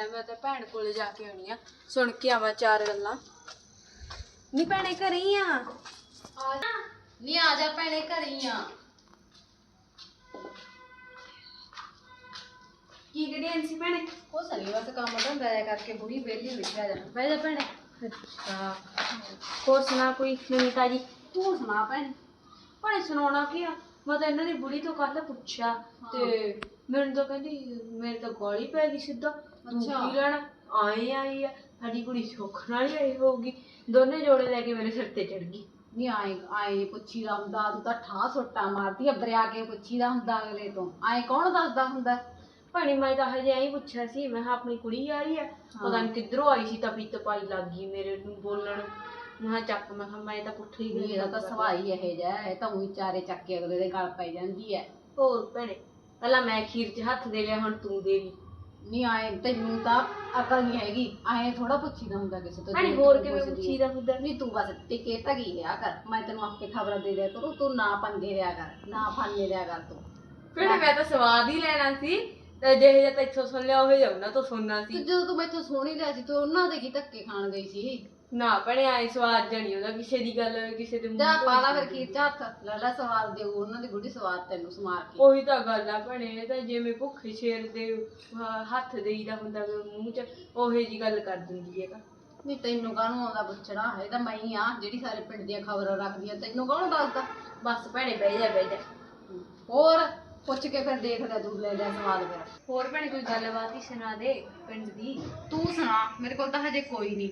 ਲੈ ਮੈਂ ਤਾਂ ਭੈਣ ਕੋਲੇ ਜਾ ਕੇ ਆਉਣੀ ਆ। ਸੁਣ ਕੇ ਆਵਾਂ ਚਾਰ ਗੱਲਾਂ। ਨੀ ਭੈਣੇ ਘਰੇ ਹੀ ਆ? ਨਹੀਂ ਆ ਜਾ ਭੈਣੇ ਘਰੇ ਹੀ ਆ। ਕੀ ਕਰੀ ਸੀ ਭੈਣੇ? ਉਹ ਸਨੀ ਬਸ ਕੰਮ ਧੰਦਾ ਜਿਹਾ ਕਰਕੇ ਬੁੜੀ ਵਿਹਲੀ ਬੈਠਾ ਜਾ। ਬਹਿ ਜਾ ਭੈਣੇ। ਅੱਛਾ। ਹੋਰ ਸੁਣਾ ਕੋਈ ਨਵੀਂ ਤਾਜੀ? ਤੂੰ ਸੁਣਾ ਭੈਣੇ। ਭਾਣੇ ਸੁਣਾਉਣਾ ਕੀ ਆ? ਮੈਂ ਤਾਂ ਇਹਨਾਂ ਦੀ ਬੁੜੀ ਤੋਂ ਕੱਲ ਪੁੱਛਿਆ ਤੇ ਮੈਨੂੰ ਤਾਂ ਕਹਿੰਦੀ ਮੇਰੇ ਤਾਂ ਗੋਲੀ ਪੈ ਗਈ ਸਿੱਧਾ। ਤੂੰ ਅੱਛਾ। ਕੀ ਲੈਣਾ ਆਏ ਆਈ ਆ। ਸਾਡੀ ਕੁੜੀ ਸੁੱਖ ਨਾਲ ਹੀ ਆਈ ਹੋਊਗੀ। ਦੋਨੇ ਜੋੜੇ ਲੈ ਕੇ ਮੇਰੇ ਸਿਰ ਤੇ ਚੜ ਗਈ। ਨਹੀਂ ਆਏ ਆਏ ਪੁੱਛੀ ਦਾ ਹੁੰਦਾ ਤੂੰ ਤਾਂ ਠਾਹ ਸੋਟਾ ਮਾਰਦੀ ਆ ਬਰਿਆ ਕੇ ਪੁੱਛੀ ਦਾ ਹੁੰਦਾ ਅਗਲੇ ਤੋਂ। ਆਏ ਕੌਣ ਦੱਸਦਾ ਹੁੰਦਾ? ਭਾਣੀ ਮੈਂ ਤਾਂ ਹਜੇ ਐਂ ਹੀ ਪੁੱਛਿਆ ਸੀ ਮੈਂ ਕਿਹਾ ਆਪਣੀ ਕੁੜੀ ਆਈ ਆ। ਪਤਾ ਨਹੀਂ ਕਿੱਧਰੋਂ ਆਈ ਸੀ ਤਾਂ ਪਿੱਤ ਪਾਈ ਲੱਗ ਗਈ ਮੇਰੇ ਨੂੰ ਬੋਲਣ। ਮੈਂ ਕਿਹਾ ਚੱਕ ਮੈਂ ਕਿਹਾ ਮੈਂ ਤਾਂ ਪੁੱਠੀ ਗਈ ਮੇਰਾ ਤਾਂ ਸਵਾਈ ਇਹ ਜਿਹਾ ਇਹ ਤਾਂ ਉਹੀ ਚਾਰੇ ਚੱਕ ਕੇ ਅਗਲੇ ਦੇ ਗਲ ਪੈ ਜਾਂਦੀ ਐ ਹੋਰ ਭੈਣੇ ਪਹਿਲਾਂ ਮੈਂ ਖੀਰ 'ਚ ਹੱਥ ਦੇ ਲਿਆ ਹੁਣ ਤੂੰ ਦੇ ਲਈ। ਨਹੀਂ ਆਏ ਤੈਨੂੰ ਤਾਂ ਅਕਲ ਨਹੀਂ ਹੈਗੀ। ਆਏ ਥੋੜਾ ਪੁੱਛੀਦਾ ਹੁੰਦਾ ਕਿਸੇ ਤੋਂ ਜਿਵੇਂ ਹੋਰ ਤੂੰ ਕਿਵੇਂ ਪੁੱਛਦੀ ਹੁੰਦਾ? ਨਹੀਂ ਤੂੰ ਬਸ ਟਿਕੇ ਟਗੀ ਰਿਹਾ ਕਰ। ਮੈਂ ਤੈਨੂੰ ਆਪੇ ਖਬਰਾਂ ਦੇ ਦਿਆ ਕਰੂ ਤੂੰ ਨਾ ਪੰਗੇ ਰਿਆ ਕਰ ਨਾ ਫਾਨੇ ਰਿਆ ਕਰ ਤੂੰ। ਭੈਣੇ ਮੈਂ ਤਾਂ ਸਵਾਦ ਹੀ ਲੈਣਾ ਸੀ। ਤੇ ਜੇ ਜੇ ਤਾਂ ਇੱਥੋਂ ਸੁਣ ਲਿਆ ਉਹ ਜਾਉ ਨਾ ਤੋਂ ਸੁਣਨਾ ਤੇ ਸੀ ਜਦੋਂ ਤੂੰ ਮੈਥੋਂ ਸੋਹਣੀ ਲਿਆ ਸੀ ਤੂੰ ਉਹਨਾਂ ਦੇ ਕੀ ਧੱਕੇ ਖਾਣ ਗਈ ਸੀ? ਨਾ ਭੈਣੇ ਆਏ ਸਵਾਦ ਜਣੀ ਉਹਦਾ ਕਿਸੇ ਦੀ ਗੱਲ ਕਿਸੇ ਦੇ ਜਾ ਤੋਂ ਪਾਲਾ ਫਿਰ ਖੀਰ ਚ ਹੱਥ ਲੈ ਲੈ ਸਵਾਦ ਦੇ ਉਹਨਾਂ ਦੀ ਬੁੱਢੀ ਸਵਾਦ ਤੈਨੂੰ ਸਮਾਰ ਕੇ। ਉਹੀ ਤਾਂ ਗੱਲ ਆ ਭੈਣੇ ਇਹ ਤਾਂ ਜਿਵੇਂ ਭੁੱਖੇ ਸ਼ੇਰ ਦੇ ਅਹ, ਹੱਥ ਦੇਈਦਾ ਹੁੰਦਾ ਗਾ ਮੂੰਹ 'ਚ ਉਹੇ ਜੀ ਗੱਲ ਕਰ ਦਿੰਦੀ ਹੈਗਾ। ਨਹੀਂ ਤੈਨੂੰ ਕਾਹਨੂੰ ਆਉਂਦਾ ਪੁੱਛਣਾ? ਇਹ ਤਾਂ ਮੈਂ ਹੀ ਆ ਜਿਹੜੀ ਸਾਰੇ ਪਿੰਡ ਦੀਆਂ ਖਬਰਾਂ ਰੱਖਦੀ ਆ ਤੈਨੂੰ ਕੌਣ ਦੱਸਦਾ? ਬਸ ਭੈਣੇ ਬਹਿ ਜਾ ਬਹਿ ਜਾ। ਹੋਰ ਪੁੱਛ ਕੇ ਫਿਰ ਦੇਖ ਲੈ ਤੂੰ ਲੈ ਲੈ ਸਵਾਦ ਫਿਰ। ਹੋਰ ਭੈਣੇ ਕੋਈ ਗੱਲਬਾਤ ਹੀ ਸੁਣਾ ਦੇ ਪਿੰਡ ਦੀ? ਤੂੰ ਸੁਣਾ ਮੇਰੇ ਕੋਲ ਤਾਂ ਹਜੇ ਕੋਈ ਨਹੀਂ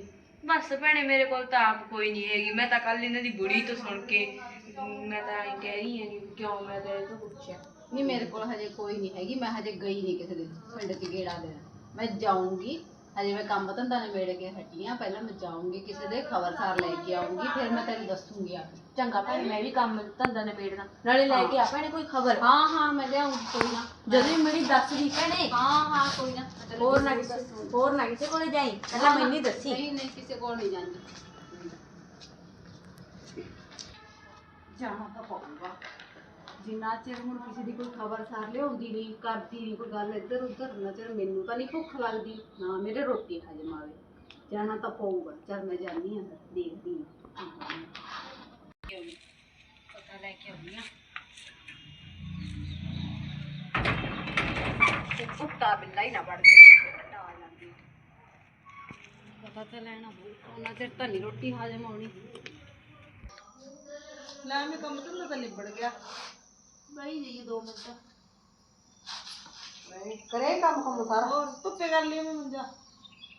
ਬਸ ਭੈਣੇ ਮੇਰੇ ਕੋਲ ਤਾਂ ਆਪ ਕੋਈ ਨਹੀਂ ਹੈਗੀ। ਮੈਂ ਤਾਂ ਕੱਲ ਇਹਨਾਂ ਦੀ ਬੁੜੀ ਤੋਂ ਸੁਣ ਕੇ ਮੈਂ ਤਾਂ ਐਂ ਕਹਿ ਰਹੀ ਹਾਂ ਕਿ ਕਿਉਂ ਮੈਂ ਤਾਂ ਇਹ ਤੋਂ ਪੁੱਛਿਆ। ਨਹੀਂ ਮੇਰੇ ਕੋਲ ਹਜੇ ਕੋਈ ਨਹੀਂ ਹੈਗੀ। ਮੈਂ ਹਜੇ ਗਈ ਨਹੀਂ ਕਿਸੇ ਦੇ ਪਿੰਡ 'ਚ ਗੇੜਾ ਦੇਣ। ਮੈਂ ਜਾਊਂਗੀ। ਹਜੇ ਮੈਂ ਕੰਮ ਧੰਦਾ ਨਿਬੇੜ ਕੇ ਹਟੀ ਆਂ। ਪਹਿਲਾਂ ਮੈਂ ਜਾਊਂਗੀ ਕਿਸੇ ਦੇ ਖਬਰਸਾਰ ਲੈ ਕੇ ਆਊਂਗੀ। ਫਿਰ ਮੈਂ ਤੈਨੂੰ ਦੱਸੂਗੀ ਆ ਕੇ। ਚੰਗਾ ਭੈਣੇ ਮੈਂ ਵੀ ਕੰਮ ਧੰਦਾ ਨਿਬੇੜਨਾ। ਨਾਲੇ ਲੈ ਕੇ ਆ ਭੈਣੇ ਕੋਈ ਖਬਰ। ਹਾਂ ਹਾਂ ਮੈਂ ਲਿਆਉਂਗੀ ਕੋਈ ਨਾ। ਜਦੋਂ ਹੀ ਮੇਰੀ ਦੱਸ ਦੀ ਭੈਣੇ। ਹਾਂ ਹਾਂ। ਨਾ ਹੋਰ ਨਾ ਕਿਸੇ ਕਿਸੇ ਦੱਸੂਗੀ। ਹੋਰ ਨਾ ਕਿਸੇ ਕੋਲੇ ਜਾਈ ਪਹਿਲਾਂ ਮੈਨੂੰ ਹੀ ਦੱਸੀ ਨਹੀਂ ਨਹੀਂ ਕਿਸੇ ਕੋਲ ਨਹੀਂ ਜਾਂਦੀ ਜਾਣਾ ਤਾਂ ਪਊਗਾ ਜਿੰਨਾ ਚਿਰ ਹੁਣ ਕਿਸੇ ਦੀ ਕੋਈ ਖਬਰ ਸਾਰ ਲਿਆਉਂਦੀ ਨਹੀਂ ਕਰਦੀ ਨਹੀਂ ਕੋਈ ਗੱਲ ਇੱਧਰ ਉੱਧਰ ਨਾ ਚਿਰ ਮੈਨੂੰ ਤਾਂ ਨਹੀਂ ਭੁੱਖ ਲੱਗਦੀ ਨਾ ਮੇਰੇ ਰੋਟੀ ਹਜਮ ਆਵੇ ਜਾਣਾ ਤਾਂ ਪਊਗਾ ਚਲ ਮੈਂ ਜਾਂਦੀ ਹਾਂ ਦੇਖਦੀ ਹਾਂ ਪਤਾ ਲੈ ਕੇ ਆਉਂਦੀ ਹਾਂ ਤੇ ਕੁੱਤਾ ਬਿੱਲਾ ਹੀ ਨਾ ਵੜ ਕੇ ਟਾ ਜਾਂਦੀ ਪਤਾ ਤਾਂ ਲੈਣਾ ਬਈ ਉਹਨਾਂ ਚਿਰ ਤਾਂ ਨਹੀਂ ਰੋਟੀ ਹਜਮ ਆਉਣੀ ਲੈ ਮੈਂ ਕੰਮ ਤੋਂ ਤਾਂ ਨਿਬੜ ਗਿਆ। ਬਾਈ ਜੀ 2 ਮਿੰਟ। ਨਹੀਂ ਕਰੇ ਕੰਮ ਕੰਮ ਸਾਰਾ? ਹੋਰ ਧੁੱਪੇ ਕਰ ਲਈ ਮੈਂ ਮੰਜਾ।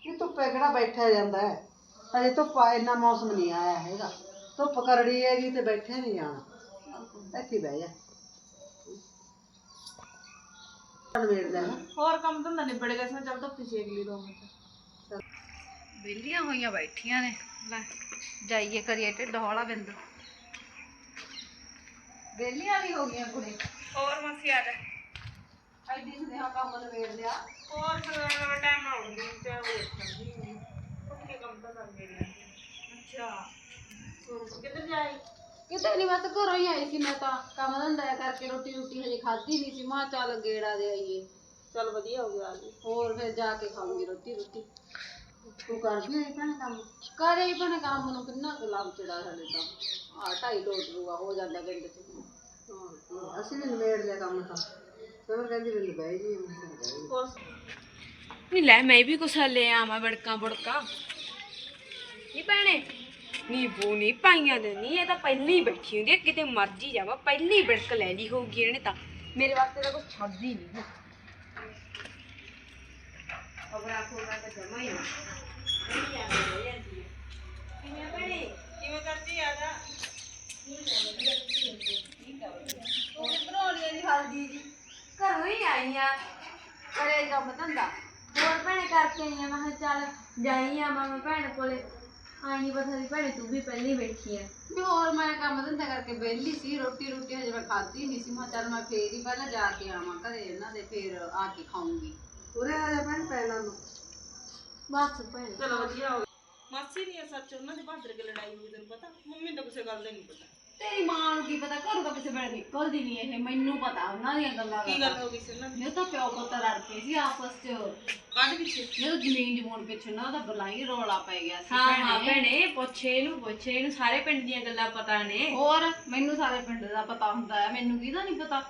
ਇਹ ਧੁੱਪੇ ਕਿਹੜਾ ਬੈਠਿਆ ਜਾਂਦਾ ਹੈ? ਅਜੇ ਧੁੱਪ ਆ ਇੰਨਾ ਮੌਸਮ ਨਹੀਂ ਆਇਆ ਹੈਗਾ। ਧੁੱਪ ਕਰੜੀ ਹੈਗੀ ਤੇ ਬੈਠੇ ਨਹੀਂ ਜਾਣਾ। ਇੱਥੇ ਬਹਿ ਜਾ। ਨਵੇੜ ਲੈ ਹੋਰ ਕੰਮ ਧੰਦਾ ਨਿਬੜ ਗਿਆ ਸੀ ਚੱਲ ਧੁੱਪੇ ਛੇਕ ਲਈ ਦੋ ਮਿੰਟ। ਵਿਹਲੀਆਂ ਹੋਈਆਂ ਬੈਠੀਆਂ ਨੇ ਲੈ ਜਾਈਏ ਕਰੀਏ ਢਿੱਡ ਹੌਲਾ ਬਿੰਦ ਵਿਹਲੀਆਂ ਵੀ ਹੋ ਗਈਆਂ ਕੁੜੇ ਹੋਰ ਮਸੀ ਆ ਜਾ ਐਡੀ ਸੁਨੇਹਾ ਕੰਮ ਨਵੇੜ ਲਿਆ ਹੋਰ ਫਿਰ ਟਾਈਮ ਨਾਲ ਉੱਠਦੀ ਤੇ ਵੇਟ ਕਰਦੀ ਹਾਂ ਧੁੱਪੇ ਕੰਮ ਤਾਂ ਕਰ ਮੇਰੀ ਅੱਛਾ ਹੋਰ ਕਿੱਧਰ ਜਾਈ ਕਿਤੇ ਨਹੀਂ ਮੈਂ ਤਾਂ ਘਰੋਂ ਹੀ ਆਈ ਸੀ ਮੈਂ ਤਾਂ ਕੰਮ ਧੰਦਾ ਕਰਕੇ ਰੋਟੀ ਰੋਟੀ ਹਜੇ ਖਾਧੀ ਨਹੀਂ ਸੀ ਮਾਂ ਚੱਲ ਗੇੜਾ ਦੇ ਆਈਏ ਚੱਲ ਵਧੀਆ ਹੋ ਗਿਆ ਜੀ ਹੋਰ ਫਿਰ ਜਾ ਕੇ ਖਾਉਂਗੀ ਰੋਟੀ ਰੋਟੀ ਤੂੰ ਕਰਦੀ ਹੈ ਭੈਣ ਕੰਮ? ਕਰੇ ਹੀ ਭਣੇ ਕੰਮ ਨੂੰ ਕਿੰਨਾ ਕੁ ਲੱਭ ਚੜਾ ਸਾਡੇ ਤਾਂ। ਆ ਢਾਈ ਲੋਟ ਰੂਆ ਹੋ ਜਾਂਦਾ ਪਿੰਡ ਚ। ਹਾਂ, ਅਸੀਂ ਵੀ ਨਵੇੜ ਲਿਆ ਕੰਮ ਤਾਂ। ਫਿਰ ਕਹਿੰਦੀ ਮੈਨੂੰ ਬਹਿ ਜੀ ਮੈਂ ਕਿਹਾ ਬਹਿ ਜੀ। ਹੋਰ? ਨਹੀਂ ਲੈ ਮੈਂ ਵੀ ਕੁਛ ਲੈ ਆਵਾਂ ਬੜਕਾ ਬੜਕਾ ਨਹੀਂ ਭੈਣੇ ਨੀਬੂ ਨਹੀਂ ਪਾਈਆਂ ਦੇ ਨਹੀਂ ਇਹ ਤਾਂ ਪਹਿਲਾਂ ਹੀ ਬੈਠੀ ਹੁੰਦੀ ਹੈ ਕਿਤੇ ਮਰਜ਼ੀ ਜਾਵਾ ਪਹਿਲਾਂ ਹੀ ਬਿੜਕ ਲੈ ਲਈ ਹੋਊਗੀ ਇਹਨੇ ਤਾਂ। ਮੇਰੇ ਵਾਸਤੇ ਤਾਂ ਕੁਛ ਛੱਡਦੀ ਨਹੀਂ ਖਬਰਾਂ ਖੋਗਾ ਤਾਂ ਜਮਾ ਕਿਵੇਂ ਕਰਦੀ ਆ ਜਾ ਤੂੰ ਕਿੱਧਰੋਂ ਆਉਣੀ ਹਲਦੀ ਜੀ ਘਰੋਂ ਹੀ ਆਈ ਆ ਕਰੇ ਕੰਮ ਧੰਦਾ ਹੋਰ ਭੈਣੇ ਕਰਕੇ ਆਈ ਆ, ਮੈਂ ਕਿਹਾ ਚੱਲ ਜਾਈ ਆ ਮੈਂ ਭੈਣ ਕੋਲੇ। ਆਈ ਨਹੀਂ ਪਤਾ ਦੀ ਭੈਣੇ ਤੂੰ ਵੀ ਪਹਿਲੀ ਬੈਠੀ ਆ ਵੀ ਹੋਰ ਮੈਂ ਕੰਮ ਧੰਦਾ ਕਰਕੇ ਵਿਹਲੀ ਸੀ ਰੋਟੀ ਰੋਟੀ ਹਜੇ ਮੈਂ ਖਾਧੀ ਨਹੀਂ ਸੀ, ਮੈਂ ਕਿਹਾ ਚੱਲ ਮੈਂ ਫੇਰ ਹੀ ਪਹਿਲਾਂ ਜਾ ਕੇ ਆਵਾਂ ਘਰੇ ਇਹਨਾਂ ਦੇ ਫੇਰ ਆ ਕੇ ਖਾਊਂਗੀ। ਉਰੇ ਆ ਜਾ ਭੈਣ ਪੈਣਾ ਨੂੰ। ਬਸ ਭੈਣੇ। ਚਲੋ ਵਧੀਆ ਹੋ ਗਿਆ। ਮਾਸੀ ਨਹੀਂ ਆ ਸੱਚ ਉਹਨਾਂ ਦੇ ਬਹਾਦਰ ਕੇ ਲੜਾਈ ਹੋਈ ਤੈਨੂੰ ਪਤਾ? ਮੰਮੀ ਨੂੰ ਤਾਂ ਕਿਸੇ ਗੱਲ ਦਾ ਨਹੀਂ ਪਤਾ। ਤੇਰੀ ਮਾਂ ਨੂੰ ਕੀ ਪਤਾ? ਘਰੋਂ ਤਾਂ ਕਿਸੇ ਵੇਲੇ ਨਿਕਲਦੀ ਨਹੀਂ ਇਹ ਮੈਨੂੰ ਪਤਾ ਉਹਨਾਂ ਦੀਆਂ ਗੱਲਾਂ ਕੀ ਦਾ ਗੱਲ ਹੋ ਗਈ ਸੀ ਉਹਨਾਂ ਦੀ? ਇਹ ਤਾਂ ਪਿਓ ਪੁੱਤ ਪਏ ਸੀ ਆਪਸ ਚ। ਕਾਹਦੇ ਪਿੱਛੇ ਜਦੋਂ ਜ਼ਮੀਨ ਜਮੂਨ ਪਿੱਛੇ ਨਾ ਉਹਦਾ ਬਲਾਈ ਰੋਲਾ ਪੈ ਗਿਆ ਸੀ ਹਾਂ ਹਾਂ ਭੈਣੇ। ਭੈਣੇ ਪੁੱਛੇ ਇਹਨੂੰ ਪੁੱਛੇ ਇਹਨੂੰ। ਸਾਰੇ ਪਿੰਡ ਦੀਆਂ ਗੱਲਾਂ ਪਤਾ ਨੇ। ਹੋਰ ਮੈਨੂੰ ਸਾਰੇ ਪਿੰਡ ਦਾ ਪਤਾ ਹੁੰਦਾ ਹੈ ਮੈਨੂੰ ਕਿਹਦਾ ਨਹੀਂ ਪਤਾ?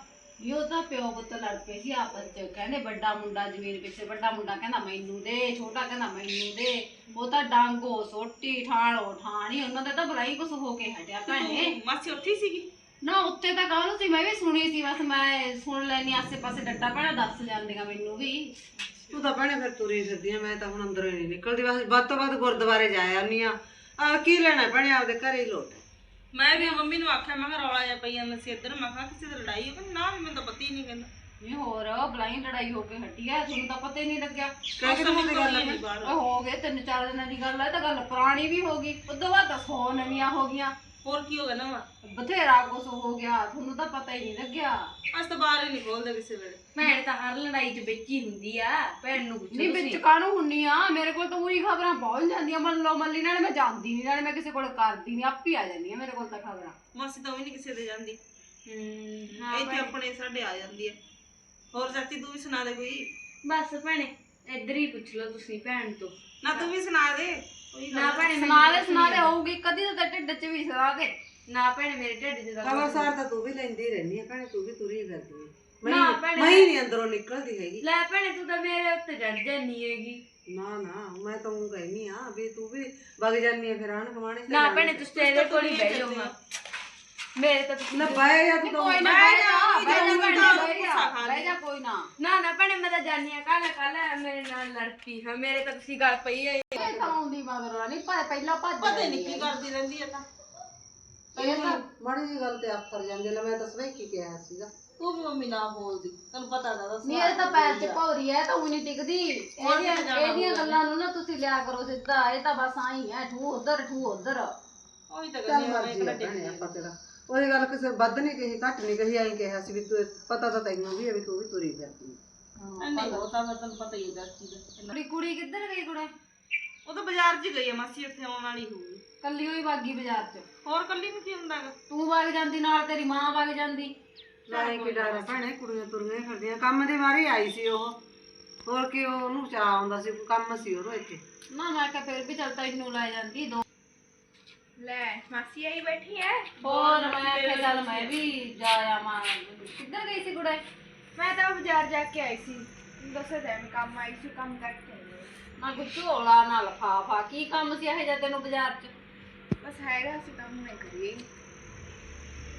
ਵੀ ਉਹ ਤਾਂ ਪਿਓ ਪੁੱਤ ਲੜ ਪਏ ਸੀ ਆਪਸ ਚ। ਕਹਿੰਦੇ ਵੱਡਾ ਮੁੰਡਾ ਜ਼ਮੀਨ ਪਿੱਛੇ ਵੱਡਾ ਮੁੰਡਾ ਕਹਿੰਦਾ ਮੈਨੂੰ ਦੇ ਛੋਟਾ ਕਹਿੰਦਾ ਮੈਨੂੰ ਦੇ। ਉਹ ਤਾਂ ਡਾਂਗੋ ਸੋਟੀ ਠਾਣੋ ਠਾਣੀ ਉਹਨਾਂ ਦੇ ਤਾਂ ਬਲਾਈ ਕੁਛ ਹੋ ਕੇ ਹਟਿਆ ਭੈਣੇ। ਮਾਸੀ ਉੱਥੇ ਹੀ ਸੀਗੀ? ਨਾ ਉੱਤੇ ਤਾਂ ਕਾਹਨੂੰ ਸੀ ਮੈਂ ਵੀ ਸੁਣੀ ਸੀ ਬਸ ਮੈਂ ਸੁਣ ਲੈਣੀ ਆਸੇ ਪਾਸੇ ਡੱਟਾ ਭੈਣਾ ਦੱਸ ਜਾਂਦੀਆਂ ਮੈਨੂੰ ਵੀ। ਤੂੰ ਤਾਂ ਭੈਣੇ ਫਿਰ ਤੁਰੀ ਫਿਰਦੀ ਆ ਮੈਂ ਤਾਂ ਹੁਣ ਅੰਦਰੋਂ ਹੀ ਨਹੀਂ ਨਿਕਲਦੀ। ਬਸ ਵੱਧ ਤੋਂ ਵੱਧ ਗੁਰਦੁਆਰੇ ਜਾ ਆਉਂਦੀ ਆ। ਆ ਕੀ ਲੈਣਾ ਭੈਣੇ ਆਪਦੇ ਘਰੇ ਹੀ ਲੋਟ। ਮੈਂ ਵੀ ਮੰਮੀ ਨੂੰ ਆਖਿਆ ਮੈਂ ਕਿਹਾ ਰੌਲਾ ਜਿਹਾ ਪਈ ਜਾਂਦਾ ਸੀ ਇੱਧਰ ਮੈਂ ਕਿਹਾ ਕਿਸੇ ਦੀ ਲੜਾਈ ਹੋ ਗਈ ਨਾ ਵੀ ਮੈਨੂੰ ਤਾਂ ਪਤਾ ਹੀ ਨਹੀਂ ਕਹਿੰਦਾ। ਨਹੀਂ ਹੋਰ ਬਲਾਈ ਲੜਾਈ ਹੋ ਕੇ ਹਟੀ ਆ ਤੁਹਾਨੂੰ ਤਾਂ ਪਤਾ ਹੀ ਨਹੀਂ ਲੱਗਿਆ। ਕਹਿ ਕੇ ਤੂੰ ਗੱਲ ਨਹੀਂ ਬਾਹਰ। ਉਹ ਹੋ ਗਏ ਤਿੰਨ ਚਾਰ ਦਿਨਾਂ ਦੀ ਗੱਲ ਹੈ ਤਾਂ ਗੱਲ ਪੁਰਾਣੀ ਵੀ ਹੋ ਗਈ ਉਦੋਂ ਬਾਅਦ ਤਾਂ 100 ਨਵੀਆਂ ਹੋ ਗਈਆਂ। ਹੋਰ ਕੀ ਹੋ ਗਿਆ ਬਥੇਰਾ ਕੁਛ ਹੋ ਗਿਆ ਤੁਹਾਨੂੰ ਤਾਂ ਪਤਾ ਹੀ ਨਹੀਂ ਲੱਗਿਆ। ਅੱਜ ਤਾਂ ਬਾਹਰ ਹੀ ਨਹੀਂ ਖੋਲਦੇ ਕਿਸੇ ਵੇਲੇ। ਭੈਣ ਤਾਂ ਹਰ ਲੜਾਈ 'ਚ ਵਿੱਚ ਹੀ ਹੁੰਦੀ ਆ ਭੈਣ ਨੂੰ ਪੁੱਛੋ ਨਹੀਂ ਵਿੱਚ ਕਾਹਨੂੰ ਹੁੰਨੀ ਆ? ਮੇਰੇ ਕੋਲ ਤਾਂ ਉਹੀ ਖਬਰਾਂ ਪਹੁੰਚ ਜਾਂਦੀਆਂ ਮੰਨ ਲਓ ਮੱਲੀ ਨਾਲੇ ਮੈਂ ਜਾਂਦੀ ਨਹੀਂ ਨਾਲੇ ਮੈਂ ਕਿਸੇ ਕੋਲ ਕਰਦੀ ਨਹੀਂ ਆਪੇ ਆ ਜਾਂਦੀਆਂ ਮੇਰੇ ਕੋਲ ਤਾਂ ਖਬਰਾਂ। ਮਾਸੀ ਤਾਂ ਵੀ ਨਹੀਂ ਕਿਸੇ ਦੇ ਜਾਂਦੀ। ਹੂੰ ਹਾਂ ਇੱਥੇ ਆਪਣੇ ਸਾਡੇ ਆ ਜਾਂਦੀ ਹੈ ਹੋਰ ਚਾਚੀ ਤੂੰ ਵੀ ਸੁਣਾ ਦੇ ਕੋਈ। ਬਸ ਭੈਣੇ ਇੱਧਰ ਹੀ ਪੁੱਛ ਲਓ ਤੁਸੀਂ ਭੈਣ ਤੋਂ। ਨਾ ਤੂੰ ਵੀ ਸੁਣਾ ਦੇ। ਨਾ ਭੈਣੇ ਨੀ ਦੇ ਹੋਊਗੀ ਕਦੀ ਤਾਂ ਤੇਰੇ ਢਿੱਡ 'ਚ ਵੀ ਦੇ ਨਾ ਭੈਣੇ ਮੇਰੇ ਢਿੱਡ 'ਚ ਤਾਂ ਖਬਰਸਾਰ ਤਾਂ ਤੂੰ ਵੀ ਲੈਂਦੀ ਰਹਿੰਦੀ ਆ ਭੈਣੇ ਤੂੰ ਵੀ ਤੁਰੀ ਫਿਰਦੀ ਆ। ਮੈਂ ਨਾ ਭੈਣੇ। ਮੈਂ ਹੀ ਨਹੀਂ ਅੰਦਰੋਂ ਨਿਕਲਦੀ ਹੈਗੀ। ਲੈ ਭੈਣੇ ਤੂੰ ਤਾਂ ਮੇਰੇ ਉੱਤੇ ਚੜ ਜਾਨੀ ਹੈਗੀ। ਨਾ ਨਾ ਮੈਂ ਤਾਂ ਉਹ ਕਹਿਨੀ ਆ ਵੀ ਤੂੰ ਵੀ ਵਗ ਜਾਨੀ ਆ ਫਿਰ ਆਣ ਕਮਾਣੇ ਨਾ ਭੈਣੇ ਤੁਸੀਂ ਤੇਰੇ ਕੋਲ ਹੀ ਬਹਿ ਜਾਓ ਹਾਂ। ਮੇਰੇ ਤਾਂ ਤੁਸੀਂ ਨਾ ਬਾਏ ਜਾਂ ਤੂੰ ਕੋਈ ਨਾ ਬਹਿ ਜਾ, ਬਹਿ ਬਹਿ ਕੋਈ ਨਾ। ਨਾ ਨਾ ਭੈਣੇ ਮੈਂ ਤਾਂ ਜਾਨੀ ਆ ਕੱਲ ਕੱਲ ਮੇਰੇ ਨਾਲ ਲੜ ਪਈ ਹਾਂ ਮੇਰੇ ਤਾਂ ਤੁਸੀਂ ਗੱਲ ਪਈ ਹੈ ਇਹ ਤਾਂ ਆਉਂਦੀ ਮਗਰੋਂ ਨਹੀਂ ਪਰ ਪਹਿਲਾਂ ਭੱਜ ਪਤਾ ਨਹੀਂ ਕੀ ਕਰਦੀ ਰਹਿੰਦੀ ਹੈ ਤਾਂ। ਇਹ ਤਾਂ ਮਾੜੀ ਜੀ ਗੱਲ ਤੇ ਆਫਰ ਜਾਂਦੇ ਲੈ ਮੈਂ ਤਾਂ ਸਵੇਰ ਕੀ ਕਿਹਾ ਸੀਗਾ। ਤੂੰ ਵੀ ਮੰਮੀ ਨਾ ਬੋਲਦੀ ਤੈਨੂੰ ਪਤਾ ਦਾ ਦੱਸ ਨਹੀਂ ਇਹ ਤਾਂ ਪੈਰ 'ਚ ਭੌਰੀ ਐ ਤਾਂ ਉਹ ਨਹੀਂ ਟਿਕਦੀ। ਇਹਦੀਆਂ ਇਹਦੀਆਂ ਗੱਲਾਂ ਨੂੰ ਨਾ ਤੁਸੀਂ ਲਿਆ ਕਰੋ ਸਿੱਧਾ ਇਹ ਤਾਂ ਬਸ ਆਈ ਐ ਠੂ ਉਧਰ ਠੂ ਉਧਰ। ਉਹੀ ਤਾਂ ਆ, ਮਰਜ਼ੀ ਆ ਭੈਣੇ ਆਪਾਂ ਤੇਰਾ। ਉਹਦੀ ਗੱਲ ਕਿਸੇ ਵੱਧ ਨਹੀਂ ਕਹੀ ਘੱਟ ਨਹੀਂ ਕਹੀ ਐਂ ਕਿਹਾ ਸੀ ਵੀ ਤੂੰ ਪਤਾ ਤਾਂ ਤੈਨੂੰ ਵੀ ਹੈ ਵੀ ਤੂੰ ਵੀ ਤੁਰੀ ਫਿਰਦੀ ਆ। ਨਹੀਂ ਉਹ ਤਾਂ ਤੈਨੂੰ ਪਤਾ ਹੀ ਹੈ ਚਾਚੀ ਦਾ। ਕੁੜੀ ਕੁੜੀ ਕਿੱਧਰ ਗਈ ਕੁੜੇ? ਉਹ ਤਾਂ ਬਾਜ਼ਾਰ 'ਚ ਗਈ ਹੈ ਮਾਸੀ ਉੱਥੇ ਆਉਣ ਵਾਲੀ ਹੋਊਗੀ। ਕੱਲੀ ਹੋਈ ਬਾਗੀ ਬਾਜ਼ਾਰ 'ਚ। ਹੋਰ ਕੱਲੀ ਨੂੰ ਕੀ ਹੁੰਦਾ ਗਾ ਤੂੰ ਵਗ ਜਾਂਦੀ ਨਾਲ ਤੇਰੀ ਮਾਂ ਵਗ ਜਾਂਦੀ। ਲੈ ਕੀ ਡਰ ਭੈਣੇ ਕੁੜੀਆਂ ਤੁਰੀਆਂ ਹੀ ਫਿਰਦੀਆਂ। ਕੰਮ ਦੇ ਮਾਰੇ ਆਈ ਸੀ ਉਹ। ਹੋਰ ਕੀ ਉਹ ਉਹਨੂੰ ਚਾਹ ਆਉਂਦਾ ਸੀ ਕੰਮ ਸੀ ਉਹਨੂੰ ਇੱਥੇ ਨਾ ਮੈਂ ਕਿਹਾ ਫਿਰ ਵੀ ਚੱਲ ਤੈਨੂੰ ਲੈ ਜਾਂਦੀ ਦੋ ਲੈ ਮਾਸੀ ਆਈ ਬੈਠੀ ਐ। ਹੋਰ ਮੈਂ ਆਖਿਆ ਚੱਲ ਮੈਂ ਵੀ ਜਾ ਆਵਾਂ। ਕਿੱਧਰ ਗਈ ਸੀ ਕੁੜੇ? ਮੈਂ ਤਾਂ ਬਾਜ਼ਾਰ ਜਾ ਕੇ ਆਈ ਸੀ। ਦੱਸੇ ਤਾਂ ਮੈਂ ਕੰਮ ਆਈ ਸੀ ਕੰਮ ਕਰਕੇ। ਨਾ ਕੋਈ ਝੋਲਾ ਨਾ ਲਫਾਫਾ ਕੀ ਕੰਮ ਸੀ ਇਹ ਜਿਹਾ ਤੈਨੂੰ ਬਾਜ਼ਾਰ 'ਚ? ਬਸ ਹੈਗਾ ਸੀ ਕੰਮ ਮੈਂ ਕਰੀਏ।